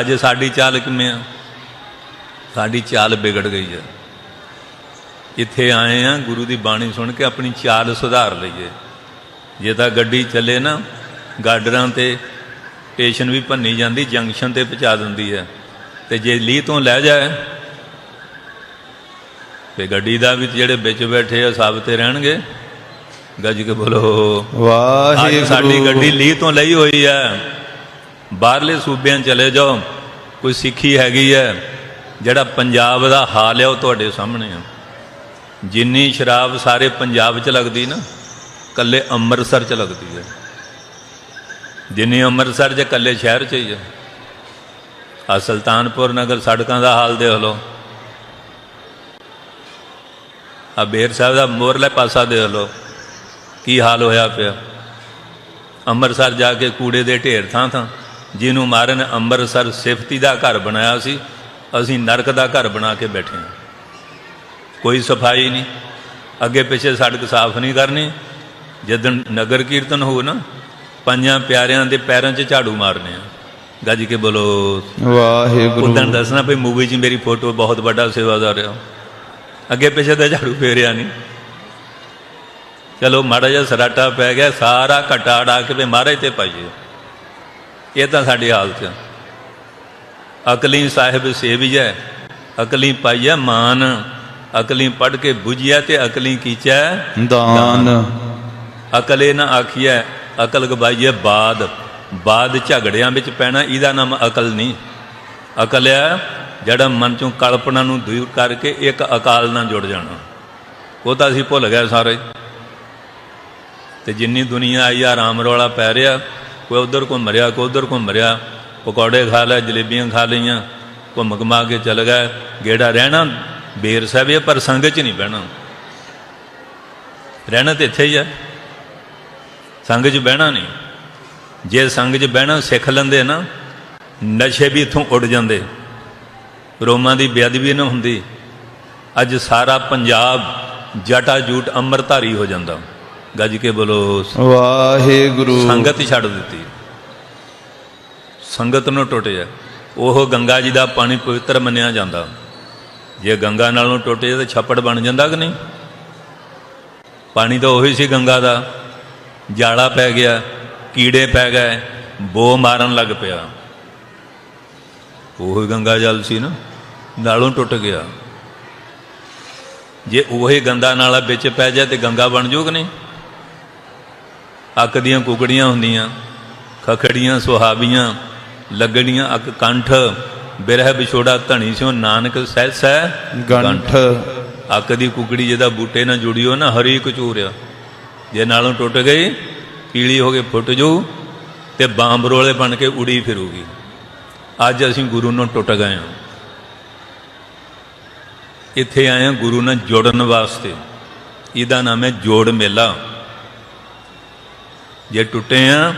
ਅੱਜ ਸਾਡੀ ਚਾਲ ਕਿਵੇਂ ਆ? ਸਾਡੀ ਚਾਲ ਵਿਗੜ ਗਈ ਹੈ ਇੱਥੇ ਆਏ ਆ ਗੁਰੂ ਦੀ ਬਾਣੀ ਸੁਣ ਕੇ ਆਪਣੀ ਚਾਲ ਸੁਧਾਰ ਲਈਏ। ਜੇ ਤਾਂ ਗੱਡੀ ਚੱਲੇ ਨਾ ਗਾਡਰਾਂ ਤੇ ਸਟੇਸ਼ਨ ਵੀ ਭੰਨੀ ਜਾਂਦੀ ਜੰਕਸ਼ਨ ਤੇ ਪਹੁੰਚਾ ਦਿੰਦੀ ਹੈ। ਤੇ ਜੇ ਲੀਹ ਤੋਂ ਲੈ ਜਾਏ ਤੇ ਗੱਡੀ ਦਾ ਵੀ ਜਿਹੜੇ ਵਿੱਚ ਬੈਠੇ ਆ ਸਭ ਤੇ ਰਹਿਣਗੇ। ਗੱਜ ਕੇ ਬੋਲੋ ਅੱਜ ਸਾਡੀ ਵਾਹਿਗੁਰੂ ਗੱਡੀ ਲੀਹ ਤੋਂ ਲਈ ਹੋਈ ਹੈ। ਬਾਹਰਲੇ ਸੂਬਿਆਂ ਚਲੇ ਜਾਓ ਕੋਈ ਸਿੱਖੀ ਹੈਗੀ ਹੈ ਜਿਹੜਾ ਪੰਜਾਬ ਦਾ ਹਾਲ ਹੈ ਉਹ ਤੁਹਾਡੇ ਸਾਹਮਣੇ ਆ। ਜਿੰਨੀ ਸ਼ਰਾਬ ਸਾਰੇ ਪੰਜਾਬ 'ਚ ਲੱਗਦੀ ਨਾ ਕੱਲੇ ਅੰਮ੍ਰਿਤਸਰ 'ਚ ਲੱਗਦੀ ਹੈ। ਜਿੰਨੀ ਅੰਮ੍ਰਿਤਸਰ 'ਚ ਕੱਲੇ ਸ਼ਹਿਰ 'ਚ ਹੀ ਹੈ। ਆ ਸੁਲਤਾਨਪੁਰ ਨਗਰ ਸੜਕਾਂ ਦਾ ਹਾਲ ਦੇਖ ਲਓ। ਆ ਬੇਰ ਸਾਹਿਬ ਦਾ ਮੋਰਲੇ ਪਾਸਾ ਦੇਖ ਲਓ। ਕੀ ਹਾਲ ਹੋਇਆ ਪਿਆ। ਅੰਮ੍ਰਿਤਸਰ ਜਾ ਕੇ ਕੂੜੇ ਦੇ ਢੇਰ ਥਾਂ ਥਾਂ ਜਿਹਨੂੰ ਮਾਰਨ ਅੰਮ੍ਰਿਤਸਰ ਸਿਫਤੀ ਦਾ ਘਰ ਬਣਾਇਆ ਸੀ, ਅਸੀਂ ਨਰਕ ਦਾ ਘਰ ਬਣਾ ਕੇ ਬੈਠੇ ਹਾਂ। ਕੋਈ ਸਫ਼ਾਈ ਨਹੀਂ। ਅੱਗੇ ਪਿੱਛੇ ਸੜਕ ਸਾਫ਼ ਨਹੀਂ ਕਰਨੀ। ਜਦੋਂ ਨਗਰ ਕੀਰਤਨ ਹੋ ਨਾ ਪੰਜਾਂ ਪਿਆਰਿਆਂ ਦੇ ਪੈਰਾਂ 'ਚ ਝਾੜੂ ਮਾਰਨੇ ਆ। ਗੱਜ ਕੇ ਬੋਲੋ ਵਾਹਿਗੁਰੂ। ਉਦੋਂ ਦੱਸਣਾ ਭਈ ਮੂਵੀ 'ਚ ਮੇਰੀ ਫੋਟੋ ਬਹੁਤ ਵੱਡਾ ਸੇਵਾਦਾਰ ਆ। ਅੱਗੇ ਪਿੱਛੇ ਤਾਂ ਝਾੜੂ ਫੇਰਿਆ ਨਹੀਂ ਚਲੋ ਮਾੜਾ ਜਿਹਾ ਸਰਾਟਾ ਪੈ ਗਿਆ ਸਾਰਾ ਘਟਾ ੜਾ ਕੇ ਮਹਾਰਾਜ ਤੇ ਪਾਈਏ। ਇਹ ਤਾਂ ਸਾਡੀ ਹਾਲਤ ਆ। ਅਕਲੀ ਸਾਹਿਬ ਸੇਵੀਐ ਅਕਲੀ ਪਾਈਐ ਮਾਨ ਅਕਲੀ ਪੜ ਕੇ 부ਝਿਆ ਤੇ ਅਕਲੀ ਕੀਚੈ ਦਾਨ। ਅਕਲ ਇਹ ਨਾ ਆਖੀਐ, ਅਕਲ ਗਵਾਈਏ ਬਾਦ। ਬਾਦ ਝਗੜਿਆਂ ਵਿੱਚ ਪੈਣਾ, ਇਹਦਾ ਨਾਮ ਅਕਲ ਨਹੀਂ। ਅਕਲ ਹੈ ਜਿਹੜਾ ਮਨ ਚੋਂ ਕਲਪਨਾ ਨੂੰ ਦੂਰ ਕਰਕੇ ਇੱਕ ਅਕਾਲ ਨਾਲ ਜੁੜ ਜਾਣਾ। ਉਹ ਤਾਂ ਅਸੀਂ ਭੁੱਲ ਗਏ ਸਾਰੇ। ਤੇ ਜਿੰਨੀ ਦੁਨੀਆ ਆਈ ਆ, ਰਾਮ ਰੌਲਾ ਪੈ ਰਿਹਾ, ਕੋਈ ਉਧਰ ਘੁੰਮ ਰਿਹਾ, ਕੋਈ ਉਧਰ ਘੁੰਮ ਰਿਹਾ, ਪਕੌੜੇ ਖਾ ਲੈ ਜਲੇਬੀਆਂ ਖਾ ਲਈਆਂ, ਘੁੰਮ ਘਮਾ ਕੇ ਚਲ ਗਿਆ ਗੇੜਾ ਰਹਿਣਾ ਬੇਰ ਸਾਹਿਬ ਇਹ ਪਰ ਸੰਗਤ ਚ ਨਹੀਂ ਬਹਿਣਾ। ਰਹਿਣਾ ਤੇ ਇੱਥੇ ਹੀ ਆ। ਸੰਗ 'ਚ ਬਹਿਣਾ ਨਹੀਂ। ਜੇ ਸੰਗ 'ਚ ਬਹਿਣਾ ਸਿੱਖ ਲੈਂਦੇ ਨਾ ਨਸ਼ੇ ਵੀ ਇੱਥੋਂ ਉੱਡ ਜਾਂਦੇ। ਰੋਮਾਂ ਦੀ ਬੇਅਦਬੀ ਨਾ ਹੁੰਦੀ। ਅੱਜ ਸਾਰਾ ਪੰਜਾਬ ਜਟਾ ਜੂਟ ਅੰਮ੍ਰਿਤਧਾਰੀ ਹੋ ਜਾਂਦਾ। ਗੱਜ ਕੇ ਬੋਲੋ ਵਾਹਿਗੁਰੂ। ਸੰਗਤ ਹੀ ਛੱਡ ਦਿੱਤੀ। ਸੰਗਤ ਨੂੰ ਟੁੱਟਿਆ ਉਹ ਗੰਗਾ ਜੀ ਦਾ ਪਾਣੀ ਪਵਿੱਤਰ ਮੰਨਿਆ ਜਾਂਦਾ। ਜੇ ਗੰਗਾ ਨਾਲੋਂ ਟੁੱਟ ਤਾਂ ਛੱਪੜ ਬਣ ਜਾਂਦਾ ਕਿ ਨਹੀਂ? ਪਾਣੀ ਤਾਂ ਉਹੀ ਸੀ ਗੰਗਾ ਦਾ। ਜਾਲਾ ਪੈ ਗਿਆ ਕੀੜੇ ਪੈ ਗਏ ਬੋ ਮਾਰਨ ਲੱਗ ਪਿਆ। ਉਹ ਗੰਗਾ ਜਲ ਸੀ ਨਾ ਨਾਲੋਂ ਟੁੱਟ ਗਿਆ। ਜੇ ਉਹੀ ਗੰਦਾ ਨਾਲਾ ਵਿੱਚ ਪੈ ਜਾਏ ਤੇ ਗੰਗਾ ਬਣ ਜੂ ਕਿ ਨਹੀਂ? ਅੱਕ ਦੀਆਂ ਕੁਕੜੀਆਂ ਹੁੰਦੀਆਂ ਖਖੜੀਆਂ ਸੁਹਾਬੀਆਂ ਲੱਗੜੀਆਂ ਅੱਕ ਕੰਠ ਬਿਰਹ ਵਿਛੋੜਾ ਧਣੀ ਸਿਓ ਨਾਨਕ ਸਹਿ ਸਹਿ ਗੰਠ। ਅੱਕ ਦੀ ਕੁਕੜੀ ਜਿਹਦਾ ਬੂਟੇ ਨਾਲ ਜੁੜੀ ਹੋ ਨਾ ਹਰੀ ਕਚੂਰਿਆ ਜੇ ਨਾਲੋਂ ਟੁੱਟ ਗਈ ਪੀਲੀ ਹੋ ਕੇ ਫੁੱਟ ਜੂ ਤੇ ਬਾਂਬਰੋਲੇ ਬਣ ਕੇ ਉੜੀ ਫਿਰੂਗੀ। ਅੱਜ ਅਸੀਂ ਗੁਰੂ ਨੂੰ ਟੁੱਟ ਗਏ ਹਾਂ। ਇੱਥੇ ਆਏ ਹਾਂ ਗੁਰੂ ਨਾਲ ਜੁੜਨ ਵਾਸਤੇ। ਇਹਦਾ ਨਾਮ ਹੈ ਜੋੜ ਮੇਲਾ। ਜੇ ਟੁੱਟੇ ਆ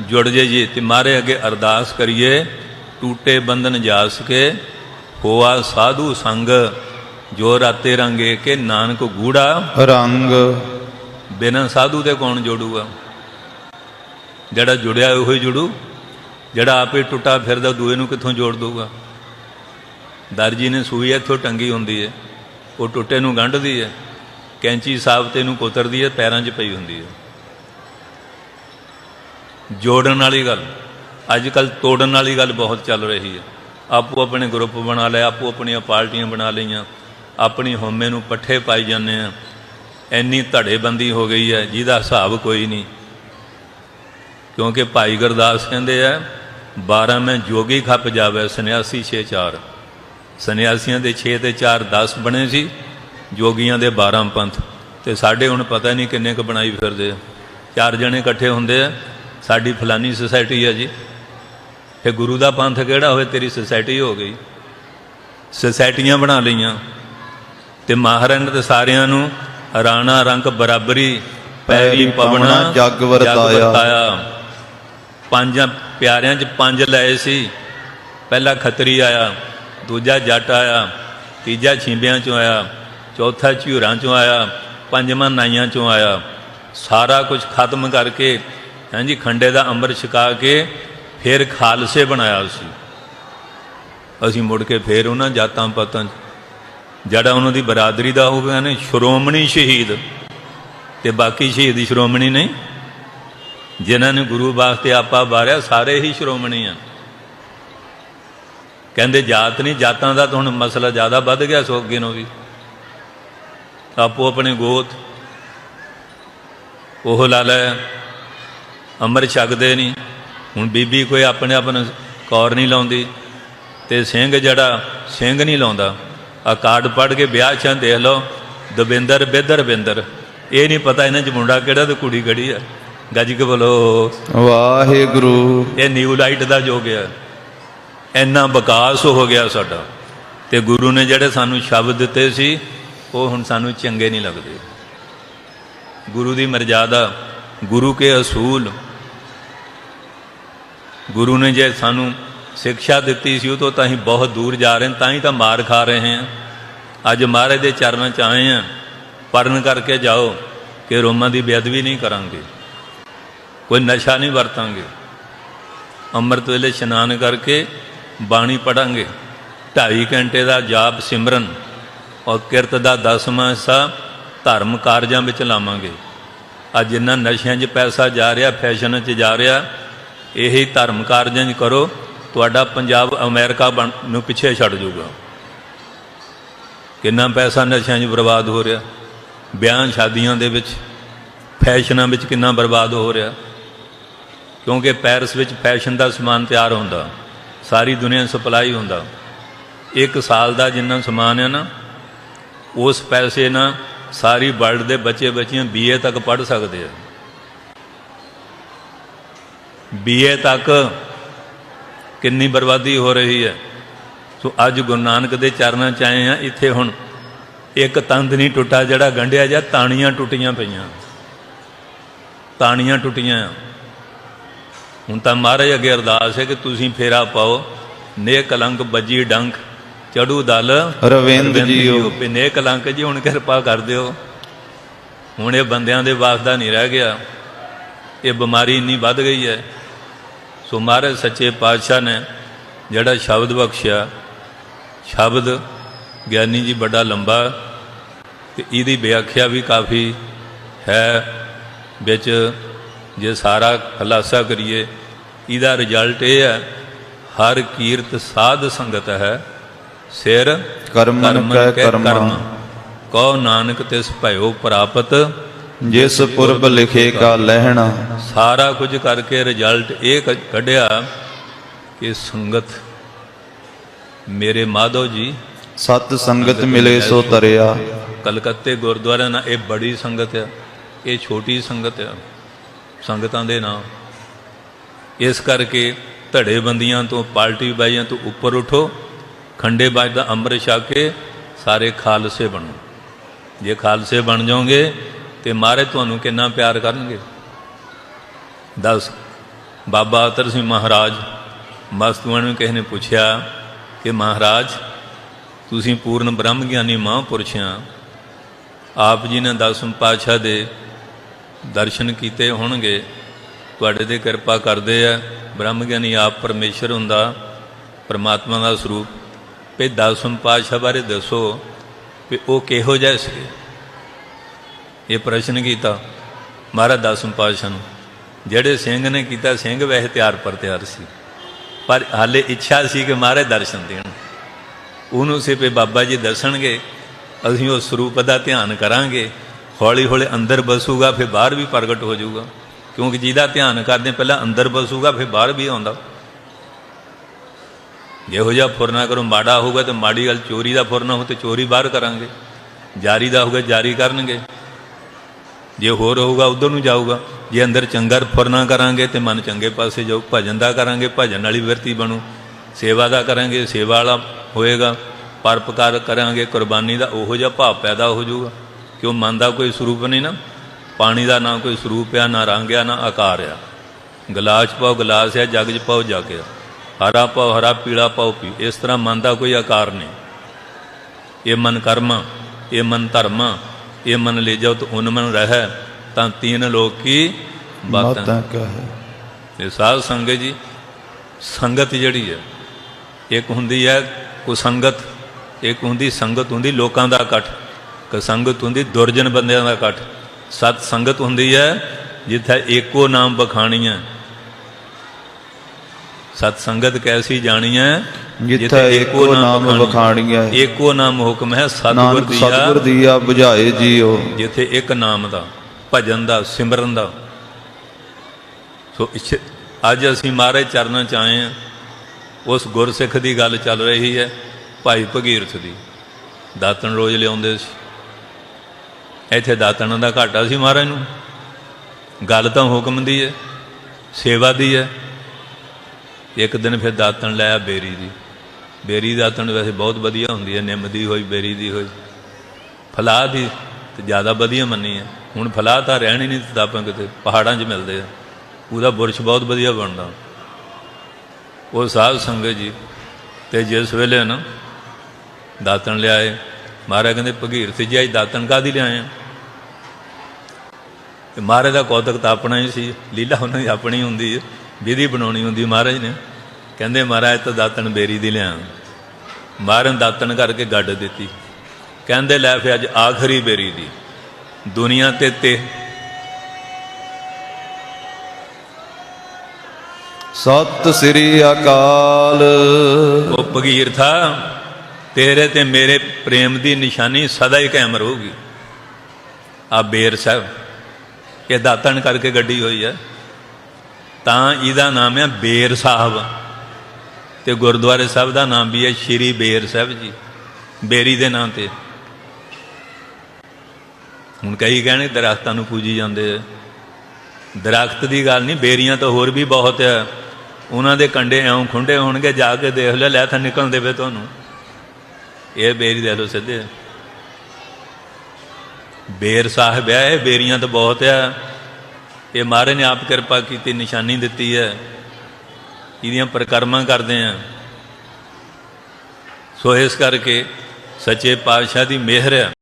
ਜੁੜ ਜੇ ਜੀ, ਤੇ ਮਾਰੇ ਅੱਗੇ ਅਰਦਾਸ ਕਰੀਏ, ਟੂਟੇ ਬੰਧਨ ਜਾ ਸਕੇ ਹੋਆ ਸਾਧੂ ਸੰਗ, ਜੋ ਰਾਤੇ ਰੰਗੇ ਕੇ ਨਾਨਕ ਗੂੜਾ। ਰੰਗ ਬਿਨਾਂ ਸਾਧੂ ਦੇ ਕੌਣ ਜੋੜੂਗਾ? ਜਿਹੜਾ ਜੁੜਿਆ ਉਹ ਹੀ ਜੁੜੂ, ਜਿਹੜਾ ਆਪੇ ਟੁੱਟਾ ਫਿਰਦਾ ਦੂਏ ਨੂੰ ਕਿੱਥੋਂ ਜੋੜ ਦਊਗਾ? ਦਰਜੀ ਨੇ ਸੂਈ ਇੱਥੋਂ ਟੰਗੀ ਹੁੰਦੀ ਹੈ, ਉਹ ਟੁੱਟੇ ਨੂੰ ਗੰਢਦੀ ਹੈ, ਕੈਂਚੀ ਸਾਬਤੇ ਨੂੰ ਕੁਤਰਦੀ ਹੈ, ਪੈਰਾਂ 'ਚ ਪਈ ਹੁੰਦੀ ਹੈ। ਜੋੜਨ ਵਾਲੀ ਗੱਲ ਅੱਜ ਕੱਲ ਤੋੜਨ ਵਾਲੀ ਗੱਲ ਬਹੁਤ ਚੱਲ ਰਹੀ ਹੈ। ਆਪੋ ਆਪਣੇ ਗਰੁੱਪ ਬਣਾ ਲਏ, ਆਪੋ ਆਪਣੀਆਂ ਪਾਰਟੀਆਂ ਬਣਾ ਲਈਆਂ, ਆਪਣੀ ਹਉਮੈ ਨੂੰ ਪੱਠੇ ਪਾਈ ਜਾਂਦੇ ਆ ਇੰਨੀ ਧੜੇਬੰਦੀ ਹੋ ਗਈ ਹੈ, ਜਿਹਦਾ ਹਿਸਾਬ ਕੋਈ ਨਹੀਂ। ਕਿਉਂਕਿ ਭਾਈ ਗੁਰਦਾਸ ਕਹਿੰਦੇ ਆ 12 ਮੈਂ ਜੋਗੀ ਖੱਪ ਜਾਵੇ, ਸੰਨਿਆਸੀ 6 4 ਸੰਨਿਆਸੀਆਂ ਦੇ 6 ਤੇ 4 10 ਬਣੇ ਸੀ, ਜੋਗੀਆਂ ਦੇ 12 ਪੰਥ। ਤੇ ਸਾਡੇ ਹੁਣ ਪਤਾ ਨਹੀਂ ਕਿੰਨੇ ਕੁ ਬਣਾਈ ਫਿਰਦੇ ਆ। ਚਾਰ ਜਣੇ ਇਕੱਠੇ ਹੁੰਦੇ ਆ, ਸਾਡੀ ਫਲਾਨੀ ਸੁਸਾਇਟੀ ਹੈ ਜੀ। ਫੇ ਗੁਰੂ ਦਾ ਪੰਥ ਕਿਹੜਾ ਹੋਵੇ, ਤੇਰੀ ਸੁਸਾਇਟੀ ਹੋ ਗਈ। ਸੁਸਾਇਟੀਆਂ ਬਣਾ ਲਈਆਂ। ਤੇ ਮਹਾਰਾਜ ਨੇ ਤੇ ਸਾਰਿਆਂ ਨੂੰ ਰਾਣਾ ਰੰਗ ਬਰਾਬਰੀ ਪੈਰੀ ਪਵਣਾ ਜਗ ਵਰਤਾਇਆ। ਪੰਜਾਂ ਪਿਆਰਿਆਂ 'ਚ ਪੰਜ ਲਏ ਸੀ। ਪਹਿਲਾ ਖੱਤਰੀ ਆਇਆ ਦੂਜਾ ਜੱਟ ਆਇਆ ਤੀਜਾ ਛਿੰਬਿਆਂ 'ਚੋਂ ਆਇਆ ਚੌਥਾ ਝੂਰਾਂ 'ਚੋਂ ਆਇਆ ਪੰਜਵਾਂ ਨਾਈਆਂ 'ਚੋਂ ਆਇਆ। ਸਾਰਾ ਕੁਝ ਖਤਮ ਕਰਕੇ ਹਾਂਜੀ ਖੰਡੇ ਦਾ ਅੰਮ੍ਰਿਤ ਛਕਾ ਕੇ ਫਿਰ ਖਾਲਸੇ ਬਣਾਇਆ ਸੀ। ਅਸੀਂ ਮੁੜ ਕੇ ਫੇਰ ਉਹਨਾਂ ਜਾਤਾਂ ਪਾਤਾਂ 'ਚ ਜਿਹੜਾ ਉਹਨਾਂ ਦੀ ਬਰਾਦਰੀ ਦਾ ਹੋਵੇ ਨੇ, ਸ਼੍ਰੋਮਣੀ ਸ਼ਹੀਦ। ਤੇ ਬਾਕੀ ਸ਼ਹੀਦ ਸ਼੍ਰੋਮਣੀ ਨਹੀਂ। ਜਿਨ੍ਹਾਂ ਨੇ ਗੁਰੂ ਵਾਸਤੇ ਆਪਾ ਬਾਰਿਆ ਸਾਰੇ ਹੀ ਸ਼੍ਰੋਮਣੀ ਆ। ਕਹਿੰਦੇ ਜਾਤ ਨਹੀਂ, ਜਾਤਾਂ ਦਾ ਤਾਂ ਹੁਣ ਮਸਲਾ ਜ਼ਿਆਦਾ ਵੱਧ ਗਿਆ ਸੋ ਅੱਗੇ ਨੂੰ ਵੀ। ਆਪੋ ਆਪਣੇ ਗੋਤ। ਉਹ ਲਾ ਲੈ, ਅੰਮ੍ਰਿਤ ਛਕਦੇ ਨਹੀਂ। ਹੁਣ ਬੀਬੀ ਕੋਈ ਆਪਣੇ ਆਪ ਨੂੰ ਕੌਰ ਨਹੀਂ ਲਾਉਂਦੀ। ਤੇ ਸਿੰਘ ਜਿਹੜਾ, ਸਿੰਘ ਨਹੀਂ ਲਾਉਂਦਾ। ਆ ਕਾਰਡ ਪੜ ਕੇ ਵਿਆਹ ਚ ਦੇਖ ਲਓ। ਦਵਿੰਦਰ ਬਿੰਦਰ ਬਿੰਦਰ। ਇਹ ਨਹੀਂ ਪਤਾ ਇਹਨਾਂ ਚ ਮੁੰਡਾ ਕਿਹੜਾ ਤੇ ਕੁੜੀ ਕਿਹੜੀ ਆ। ਗੱਜ ਕੇ ਬੋਲੋ। ਵਾਹਿਗੁਰੂ। ਇਹ ਨਿਊ ਲਾਈਟ ਦਾ ਯੁੱਗ ਹੈ ਇੰਨਾ ਵਿਕਾਸ ਹੋ ਗਿਆ ਸਾਡਾ। ਤੇ ਗੁਰੂ ਨੇ ਜਿਹੜੇ ਸਾਨੂੰ ਸ਼ਬਦ ਦਿੱਤੇ ਸੀ ਉਹ ਹੁਣ ਸਾਨੂੰ ਚੰਗੇ ਨਹੀਂ ਲੱਗਦੇ। ਗੁਰੂ ਦੀ ਮਰਜ਼ਾਦਾ ਗੁਰੂ ਕੇ ਅਸੂਲ। ਗੁਰੂ ਨੇ ਜੇ ਸਾਨੂੰ ਸਿੱਖਿਆ ਦਿੱਤੀ ਸੀ ਉਹ ਤੋਂ ਤਾਂ ਅਸੀਂ ਬਹੁਤ ਦੂਰ ਜਾ ਰਹੇ ਤਾਂ ਹੀ ਤਾਂ ਮਾਰ ਖਾ ਰਹੇ ਹਾਂ। ਅੱਜ ਮਹਾਰਾਜ ਦੇ ਚਰਨਾਂ 'ਚ ਆਏ ਹਾਂ। ਪਰਨ ਕਰਕੇ ਜਾਓ ਕਿ ਰੋਮਾਂ ਦੀ ਬੇਅਦਬੀ ਨਹੀਂ ਕਰਾਂਗੇ। ਕੋਈ ਨਸ਼ਾ ਨਹੀਂ ਵਰਤਾਂਗੇ। ਅੰਮ੍ਰਿਤ ਵੇਲੇ ਇਸ਼ਨਾਨ ਕਰਕੇ ਬਾਣੀ ਪੜਾਂਗੇ 2.5 ਘੰਟੇ ਦਾ ਜਾਪ ਸਿਮਰਨ ਔਰ ਕਿਰਤ ਦਾ ਦਸਵਾਂ ਹਿੱਸਾ ਧਰਮ ਕਾਰਜਾਂ ਵਿੱਚ ਲਾਵਾਂਗੇ। ਅੱਜ ਜਿੰਨਾ ਨਸ਼ਿਆਂ 'ਚ ਪੈਸਾ ਜਾ ਰਿਹਾ, ਫੈਸ਼ਨ 'ਚ ਜਾ ਰਿਹਾ, ਇਹੀ ਧਰਮ ਕਾਰਜਾਂ 'ਚ ਕਰੋ। ਤੁਹਾਡਾ ਪੰਜਾਬ ਅਮਰੀਕਾ ਬਣ, ਨੂੰ ਪਿੱਛੇ ਛੱਡ ਜਾਊਗਾ ਕਿੰਨਾ ਪੈਸਾ ਨਸ਼ਿਆਂ 'ਚ ਬਰਬਾਦ ਹੋ ਰਿਹਾ। ਵਿਆਹ ਸ਼ਾਦੀਆਂ ਦੇ ਵਿੱਚ, ਫੈਸ਼ਨਾਂ ਵਿੱਚ ਕਿੰਨਾ ਬਰਬਾਦ ਹੋ ਰਿਹਾ। ਕਿਉਂਕਿ ਪੈਰਿਸ ਵਿੱਚ ਫੈਸ਼ਨ ਦਾ ਸਮਾਨ ਤਿਆਰ ਹੁੰਦਾ। ਸਾਰੀ ਦੁਨੀਆ ਸਪਲਾਈ ਹੁੰਦਾ। ਇੱਕ ਸਾਲ ਦਾ ਜਿੰਨਾ ਸਮਾਨ ਹੈ ਨਾ, ਉਸ ਪੈਸੇ ਨਾਲ ਸਾਰੀ ਵਰਲਡ ਦੇ ਬੱਚੇ ਬੱਚੀਆਂ ਬੀਏ ਤੱਕ ਪੜ੍ਹ ਸਕਦੇ ਆ। ਬੀਏ ਤੱਕ ਕਿੰਨੀ ਬਰਬਾਦੀ ਹੋ ਰਹੀ ਹੈ। ਸੋ ਅੱਜ ਗੁਰੂ ਨਾਨਕ ਦੇ ਚਰਨਾਂ ਚ ਆਏ ਆ ਇੱਥੇ ਹੁਣ ਇੱਕ ਤੰਦ ਨਹੀਂ ਟੁੱਟਾ ਜਿਹੜਾ ਗੰਢਿਆ ਜਾਂ ਤਾਣੀਆਂ ਟੁੱਟੀਆਂ ਪਈਆਂ। ਤਾਣੀਆਂ ਟੁੱਟੀਆਂ। ਹੁਣ ਤਾਂ ਮਹਾਰਾਜ ਅੱਗੇ ਅਰਦਾਸ ਹੈ ਕਿ ਤੁਸੀਂ ਫੇਰਾ ਪਾਓ ਨੇ ਕਲੰਕ ਬੱਜੀ ਡੰਕ ਚੜੂ ਦਲ। ਰਵਿੰਦ ਜੀਓ। ਵੀ ਨੇ ਕਲੰਕ ਜੀ ਹੁਣ ਕਿਰਪਾ ਕਰ ਦਿਓ। ਹੁਣ ਇਹ ਬੰਦਿਆਂ ਦੇ ਵਾਸ ਦਾ ਨਹੀਂ ਰਹਿ ਗਿਆ। ਇਹ ਬਿਮਾਰੀ ਇੰਨੀ ਵੱਧ ਗਈ ਹੈ। ਸੋ ਮਹਾਰਾਜ ਸੱਚੇ ਪਾਤਸ਼ਾਹ ਨੇ ਜਿਹੜਾ ਸ਼ਬਦ ਬਖਸ਼ਿਆ ਸ਼ਬਦ ਗਿਆਨੀ ਜੀ ਬੜਾ ਲੰਬਾ ਤੇ ਇਹਦੀ ਵਿਆਖਿਆ ਵੀ ਕਾਫੀ ਹੈ ਵਿੱਚ ਜੇ ਸਾਰਾ ਖੁਲਾਸਾ ਕਰੀਏ ਇਹਦਾ ਰਿਜ਼ਲਟ ਇਹ ਹੈ ਹਰ ਕੀਰਤ ਸਾਧ ਸੰਗਤ ਹੈ ਸਿਰ ਕਰਮਨ ਕੈ ਕਰਮਾ। ਕਉ ਨਾਨਕ ਤਿਸ ਭਇਓ ਪ੍ਰਾਪਤ ਜਿਸ ਪੁਰਬ ਲਿਖੇ ਕਾ ਲਹਿਣਾ। ਸਾਰਾ ਕੁਝ ਕਰਕੇ ਰਿਜ਼ਲਟ ਇਹ ਕੱਢਿਆ ਕਿ ਸੰਗਤ ਮੇਰੇ ਮਾਧੋ ਜੀ ਸਤ ਸੰਗਤ ਮਿਲੇ ਸੋ ਤਰਿਆ। ਕਲਕੱਤੇ ਗੁਰਦੁਆਰਾ ਨਾਲ ਇਹ ਬੜੀ ਸੰਗਤ ਆ ਇਹ ਛੋਟੀ ਸੰਗਤ ਆ ਸੰਗਤਾਂ ਦੇ ਨਾਮ ਇਸ ਕਰਕੇ ਧੜੇ ਬੰਦੀਆਂ ਤੋਂ ਪਾਰਟੀ ਬਾਈਆਂ ਤੋਂ ਉੱਪਰ ਉਠੋ ਖੰਡੇ ਬਾਜ ਦਾ ਅੰਮ੍ਰਿਤ ਛਕ ਕੇ ਸਾਰੇ ਖਾਲਸੇ ਬਣੋ। ਜੇ ਖਾਲਸੇ ਬਣ ਜਾਓਗੇ ਤੇ ਮਹਾਰਾਜ ਤੁਹਾਨੂੰ ਕਿੰਨਾ ਪਿਆਰ ਕਰਨਗੇ? ਦੱਸ, ਬਾਬਾ ਅਤਰ ਸਿੰਘ ਮਹਾਰਾਜ ਮਸਤੂਆਂ ਨੂੰ ਕਿਸੇ ਨੇ ਪੁੱਛਿਆ ਕਿ ਮਹਾਰਾਜ, ਤੁਸੀਂ ਪੂਰਨ ਬ੍ਰਹਮ ਗਿਆਨੀ ਮਹਾਂਪੁਰਸ਼ ਆ। ਆਪ ਜੀ ਨੇ ਦਸਮ ਪਾਤਸ਼ਾਹ ਦੇ ਦਰਸ਼ਨ ਕੀਤੇ ਹੋਣਗੇ। ਤੁਹਾਡੇ ਤੇ ਕਿਰਪਾ ਕਰਦੇ ਆ। ਬ੍ਰਹਮ ਗਿਆਨੀ ਆਪ ਪਰਮੇਸ਼ਰ ਹੁੰਦਾ, ਪਰਮਾਤਮਾ ਦਾ ਸਰੂਪ। ਵੀ ਦਸਮ ਪਾਤਸ਼ਾਹ ਬਾਰੇ ਦੱਸੋ ਵੀ ਉਹ ਕਿਹੋ ਜਿਹਾ ਸੀ ਇਹ ਪ੍ਰਸ਼ਨ ਕੀਤਾ, ਮਹਾਰਾਜ ਦਸਮ ਪਾਤਸ਼ਾਹ ਨੂੰ, ਜਿਹੜੇ ਸਿੰਘ ਨੇ ਕੀਤਾ ਸਿੰਘ ਵੈਸੇ ਤਿਆਰ ਪਰ ਤਿਆਰ ਸੀ, ਪਰ ਹਾਲੇ ਇੱਛਾ ਸੀ ਕਿ ਮਹਾਰਾਜ ਦਰਸ਼ਨ ਦੇਣ। ਉਹਨੂੰ ਸੀ ਵੀ ਬਾਬਾ ਜੀ ਦੱਸਣਗੇ, ਅਸੀਂ ਉਸ ਸਰੂਪ ਦਾ ਧਿਆਨ ਕਰਾਂਗੇ ਹੌਲੀ ਹੌਲੀ ਅੰਦਰ ਬਸੂਗਾ, ਫਿਰ ਬਾਹਰ ਵੀ ਪ੍ਰਗਟ ਹੋ ਜਾਊਗਾ। ਕਿਉਂਕਿ ਜਿਹਦਾ ਧਿਆਨ ਕਰਦੇ ਪਹਿਲਾਂ ਅੰਦਰ ਬਸੂਗਾ, ਫਿਰ ਬਾਹਰ ਵੀ ਆਉਂਦਾ। ਜਿਹੋ ਜਿਹਾ ਫੁਰਨਾ ਕਰੋ, ਮਾੜਾ ਹੋਊਗਾ ਤੇ ਮਾੜੀ ਗੱਲ ਚੋਰੀ ਦਾ ਫੁਰਨਾ ਹੋ ਤੇ ਚੋਰੀ ਬਾਹਰ ਕਰਾਂਗੇ। ਜਾਰੀ ਦਾ ਹੋਊਗਾ, ਜਾਰੀ ਕਰਨਗੇ। ਜੇ ਹੋਰ ਹੋਊਗਾ, ਉਧਰ ਨੂੰ ਜਾਊਗਾ। ਜੇ ਅੰਦਰ ਚੰਗਾ ਫੁਰਨਾ ਕਰਾਂਗੇ ਤੇ ਮਨ ਚੰਗੇ ਪਾਸੇ ਜਾਊ। ਭਜਨ ਦਾ ਕਰਾਂਗੇ, ਭਜਨ ਵਾਲੀ ਵਿਰਤੀ ਬਣੂ। ਸੇਵਾ ਦਾ ਕਰਾਂਗੇ, ਸੇਵਾ ਵਾਲਾ ਹੋਏਗਾ। ਪਰਪਕਾਰ ਕਰਾਂਗੇ, ਕੁਰਬਾਨੀ ਦਾ ਉਹੋ ਜਿਹਾ ਭਾਵ ਪੈਦਾ ਹੋ ਜਾਊਗਾ। ਕਿਉਂ ਮਨ ਦਾ ਕੋਈ ਸਰੂਪ ਨਹੀਂ ਨਾ? ਪਾਣੀ ਦਾ ਨਾ ਕੋਈ ਸਰੂਪ ਆ, ਨਾ ਰੰਗ ਆ, ਨਾ ਆਕਾਰ ਆ। ਗਲਾਸ ਪਾਓ, ਗਲਾਸ ਆ, ਜਗ 'ਚ ਪਾਓ, ਜੱਗ ਆ। ਹਰਾ ਪਾਓ, ਹਰਾ, ਪੀਲਾ ਪਾਓ, ਪੀ। ਇਸ ਤਰ੍ਹਾਂ ਮਨ ਦਾ ਕੋਈ ਆਕਾਰ ਨਹੀਂ। ਇਹ ਮਨ ਕਰਮ, ਇਹ ਮਨ ਧਰਮ ਇਹ ਮਨ ਲੈ ਜਾਓ ਤਾਂ ਉਨ ਮਨ ਰਹਿ ਤਾਂ ਤੀਨ ਲੋਕ ਕੀ ਬਾਤਾਂ। ਕਹੇ। ਇਹ ਸਾਧ ਸੰਗਤ ਜੀ ਸੰਗਤ ਜਿਹੜੀ ਹੈ ਇੱਕ ਹੁੰਦੀ ਹੈ ਕੁਸੰਗਤ ਇੱਕ ਹੁੰਦੀ ਸੰਗਤ ਹੁੰਦੀ ਲੋਕਾਂ ਦਾ ਇਕੱਠ ਕਸੰਗਤ ਹੁੰਦੀ ਦੁਰਜਨ ਬੰਦਿਆਂ ਦਾ ਇਕੱਠ। ਸਤ ਸੰਗਤ ਹੁੰਦੀ ਹੈ ਜਿੱਥੇ ਏਕੋ ਨਾਮ ਬਖਾਣੀਆਂ ਸਤ ਸੰਗਤ ਕੈਸੀ ਜਾਣੀਆਂ ਜਿੱਥੇ ਏਕੋ ਨਾਮ ਵਖਾਣੀਆਂ ਏਕੋ ਨਾਮ ਹੁਕਮ ਹੈ ਸਤਿਗੁਰ ਦੀਆ ਸਤਿਗੁਰ ਦੀਆ 부ਝਾਏ ਜੀਓ। ਜਿੱਥੇ ਇੱਕ ਨਾਮ ਦਾ ਭਜਨ ਦਾ ਸਿਮਰਨ ਦਾ। ਸੋ ਅੱਜ ਅਸੀਂ ਮਹਾਰਾਜ ਚਰਨਾਂ ਚ ਆਏ ਹਾਂ। ਉਸ ਗੁਰਸਿੱਖ ਦੀ ਗੱਲ ਚੱਲ ਰਹੀ ਹੈ ਭਾਈ ਭਗੀਰਥ ਦੀ। ਦਾਤਣ ਰੋਜ਼ ਲਿਆਉਂਦੇ ਸੀ। ਇੱਥੇ ਦਾਤਣ ਦਾ ਘਾਟਾ ਸੀ ਮਹਾਰਾਜ ਨੂੰ। ਗੱਲ ਤਾਂ ਹੁਕਮ ਦੀ ਹੈ ਸੇਵਾ ਦੀ ਹੈ। ਇੱਕ ਦਿਨ ਫਿਰ ਦਾਤਣ ਲਾਇਆ ਬੇਰੀ ਦੀ। ਬੇਰੀ ਦਾਤਣ ਵੈਸੇ ਬਹੁਤ ਵਧੀਆ ਹੁੰਦੀ ਹੈ, ਨਿੰਮ ਦੀ ਹੋਈ, ਬੇਰੀ ਦੀ ਹੋਈ। ਫਲਾਹ ਦੀ ਤੇ ਜ਼ਿਆਦਾ ਵਧੀਆ ਮੰਨੀ ਹੈ। ਹੁਣ ਫਲਾਹ ਤਾਂ ਰਹਿਣ ਹੀ ਨਹੀਂ ਤਾਂ ਆਪਾਂ ਕਿਤੇ, ਪਹਾੜਾਂ 'ਚ ਮਿਲਦੇ ਆ। ਉਹਦਾ ਬੁਰਸ਼ ਬਹੁਤ ਵਧੀਆ ਬਣਦਾ। ਉਹ ਸਾਧ ਸੰਗਤ ਜੀ, ਤੇ ਜਿਸ ਵੇਲੇ ਨਾ ਦਾਤਣ ਲਿਆਏ, ਮਹਾਰਾਜ ਕਹਿੰਦੇ ਭਗੀਰਥ ਜੀ ਅੱਜ ਦਾਤਣ ਕਾਦੀ ਲਿਆਏ ਆ? ਤੇ ਮਹਾਰਾਜ ਦਾ ਕੌਤਕ ਤਾਂ ਆਪਣਾ ਹੀ ਸੀ, ਲੀਲਾ ਉਹਨਾਂ ਦੀ ਆਪਣੀ ਹੁੰਦੀ ਹੈ। ਵਿਧੀ ਬਣਾਉਣੀ ਹੁੰਦੀ ਮਹਾਰਾਜ ਨੇ। ਕਹਿੰਦੇ ਮਹਾਰਾਜ ਤਾਂ ਦਾਤਣ ਬੇਰੀ ਦੀ ਲਿਆ ਮਹਾਰਾਜ ਨੇ ਦਾਤਣ ਕਰਕੇ ਗੱਡ ਦਿੱਤੀ। ਕਹਿੰਦੇ ਲੈ ਫੇ ਅੱਜ ਆਖਰੀ ਬੇਰੀ ਦੀ। ਦੁਨੀਆ ਤੇ ਤੇ। ਸਤਿ ਸ੍ਰੀ ਅਕਾਲ। ਉਹ ਭਗੀਰਥਾ ਤੇਰੇ ਤੇ ਮੇਰੇ ਪ੍ਰੇਮ ਦੀ ਨਿਸ਼ਾਨੀ ਸਦਾ ਹੀ ਕਾਇਮ ਰਹੂਗੀ। ਆ ਬੇਰ ਸਾਹਿਬ ਇਹ ਦਾਤਣ ਕਰਕੇ ਗੱਡੀ ਹੋਈ ਹੈ ਤਾਂ ਇਹਦਾ ਨਾਮ ਹੈ ਬੇਰ ਸਾਹਿਬ। ਤੇ ਗੁਰਦੁਆਰੇ ਸਾਹਿਬ ਦਾ ਨਾਮ ਵੀ ਹੈ ਸ਼੍ਰੀ ਬੇਰ ਸਾਹਿਬ ਜੀ, ਬੇਰੀ ਦੇ ਨਾਂ ਤੇ। ਹੁਣ ਕਈ ਕਹਿੰਦੇ ਦਰਖਤਾਂ ਨੂੰ ਪੂਜੀ ਜਾਂਦੇ ਆ। ਦਰਖਤ ਦੀ ਗੱਲ ਨਹੀਂ, ਬੇਰੀਆਂ ਤਾਂ ਹੋਰ ਵੀ ਬਹੁਤ ਆ। ਉਹਨਾਂ ਦੇ ਕੰਡੇ ਐਉਂ ਖੁੰਡੇ ਹੋਣਗੇ, ਜਾ ਕੇ ਦੇਖ ਲੈ ਲੈ ਤਾਂ ਨਿਕਲ ਦੇਵੇ ਤੁਹਾਨੂੰ। ਇਹ ਬੇਰੀ ਦੇ ਲੋ ਸਿੱਧੇ ਬੇਰ ਸਾਹਿਬ ਹੈ, ਇਹ ਬੇਰੀਆਂ ਤਾਂ ਬਹੁਤ ਆ। ਇਹ ਮਹਾਰਾਜ ਨੇ ਆਪ ਕਿਰਪਾ ਕੀਤੀ, ਨਿਸ਼ਾਨੀ ਦਿੱਤੀ ਹੈ। ਇਹਦੀਆਂ ਪ੍ਰਕਰਮਾਂ ਕਰਦੇ ਆ ਸੋ ਇਸ ਕਰਕੇ ਸੱਚੇ ਪਾਤਸ਼ਾਹ ਦੀ ਮਿਹਰ ਹੈ।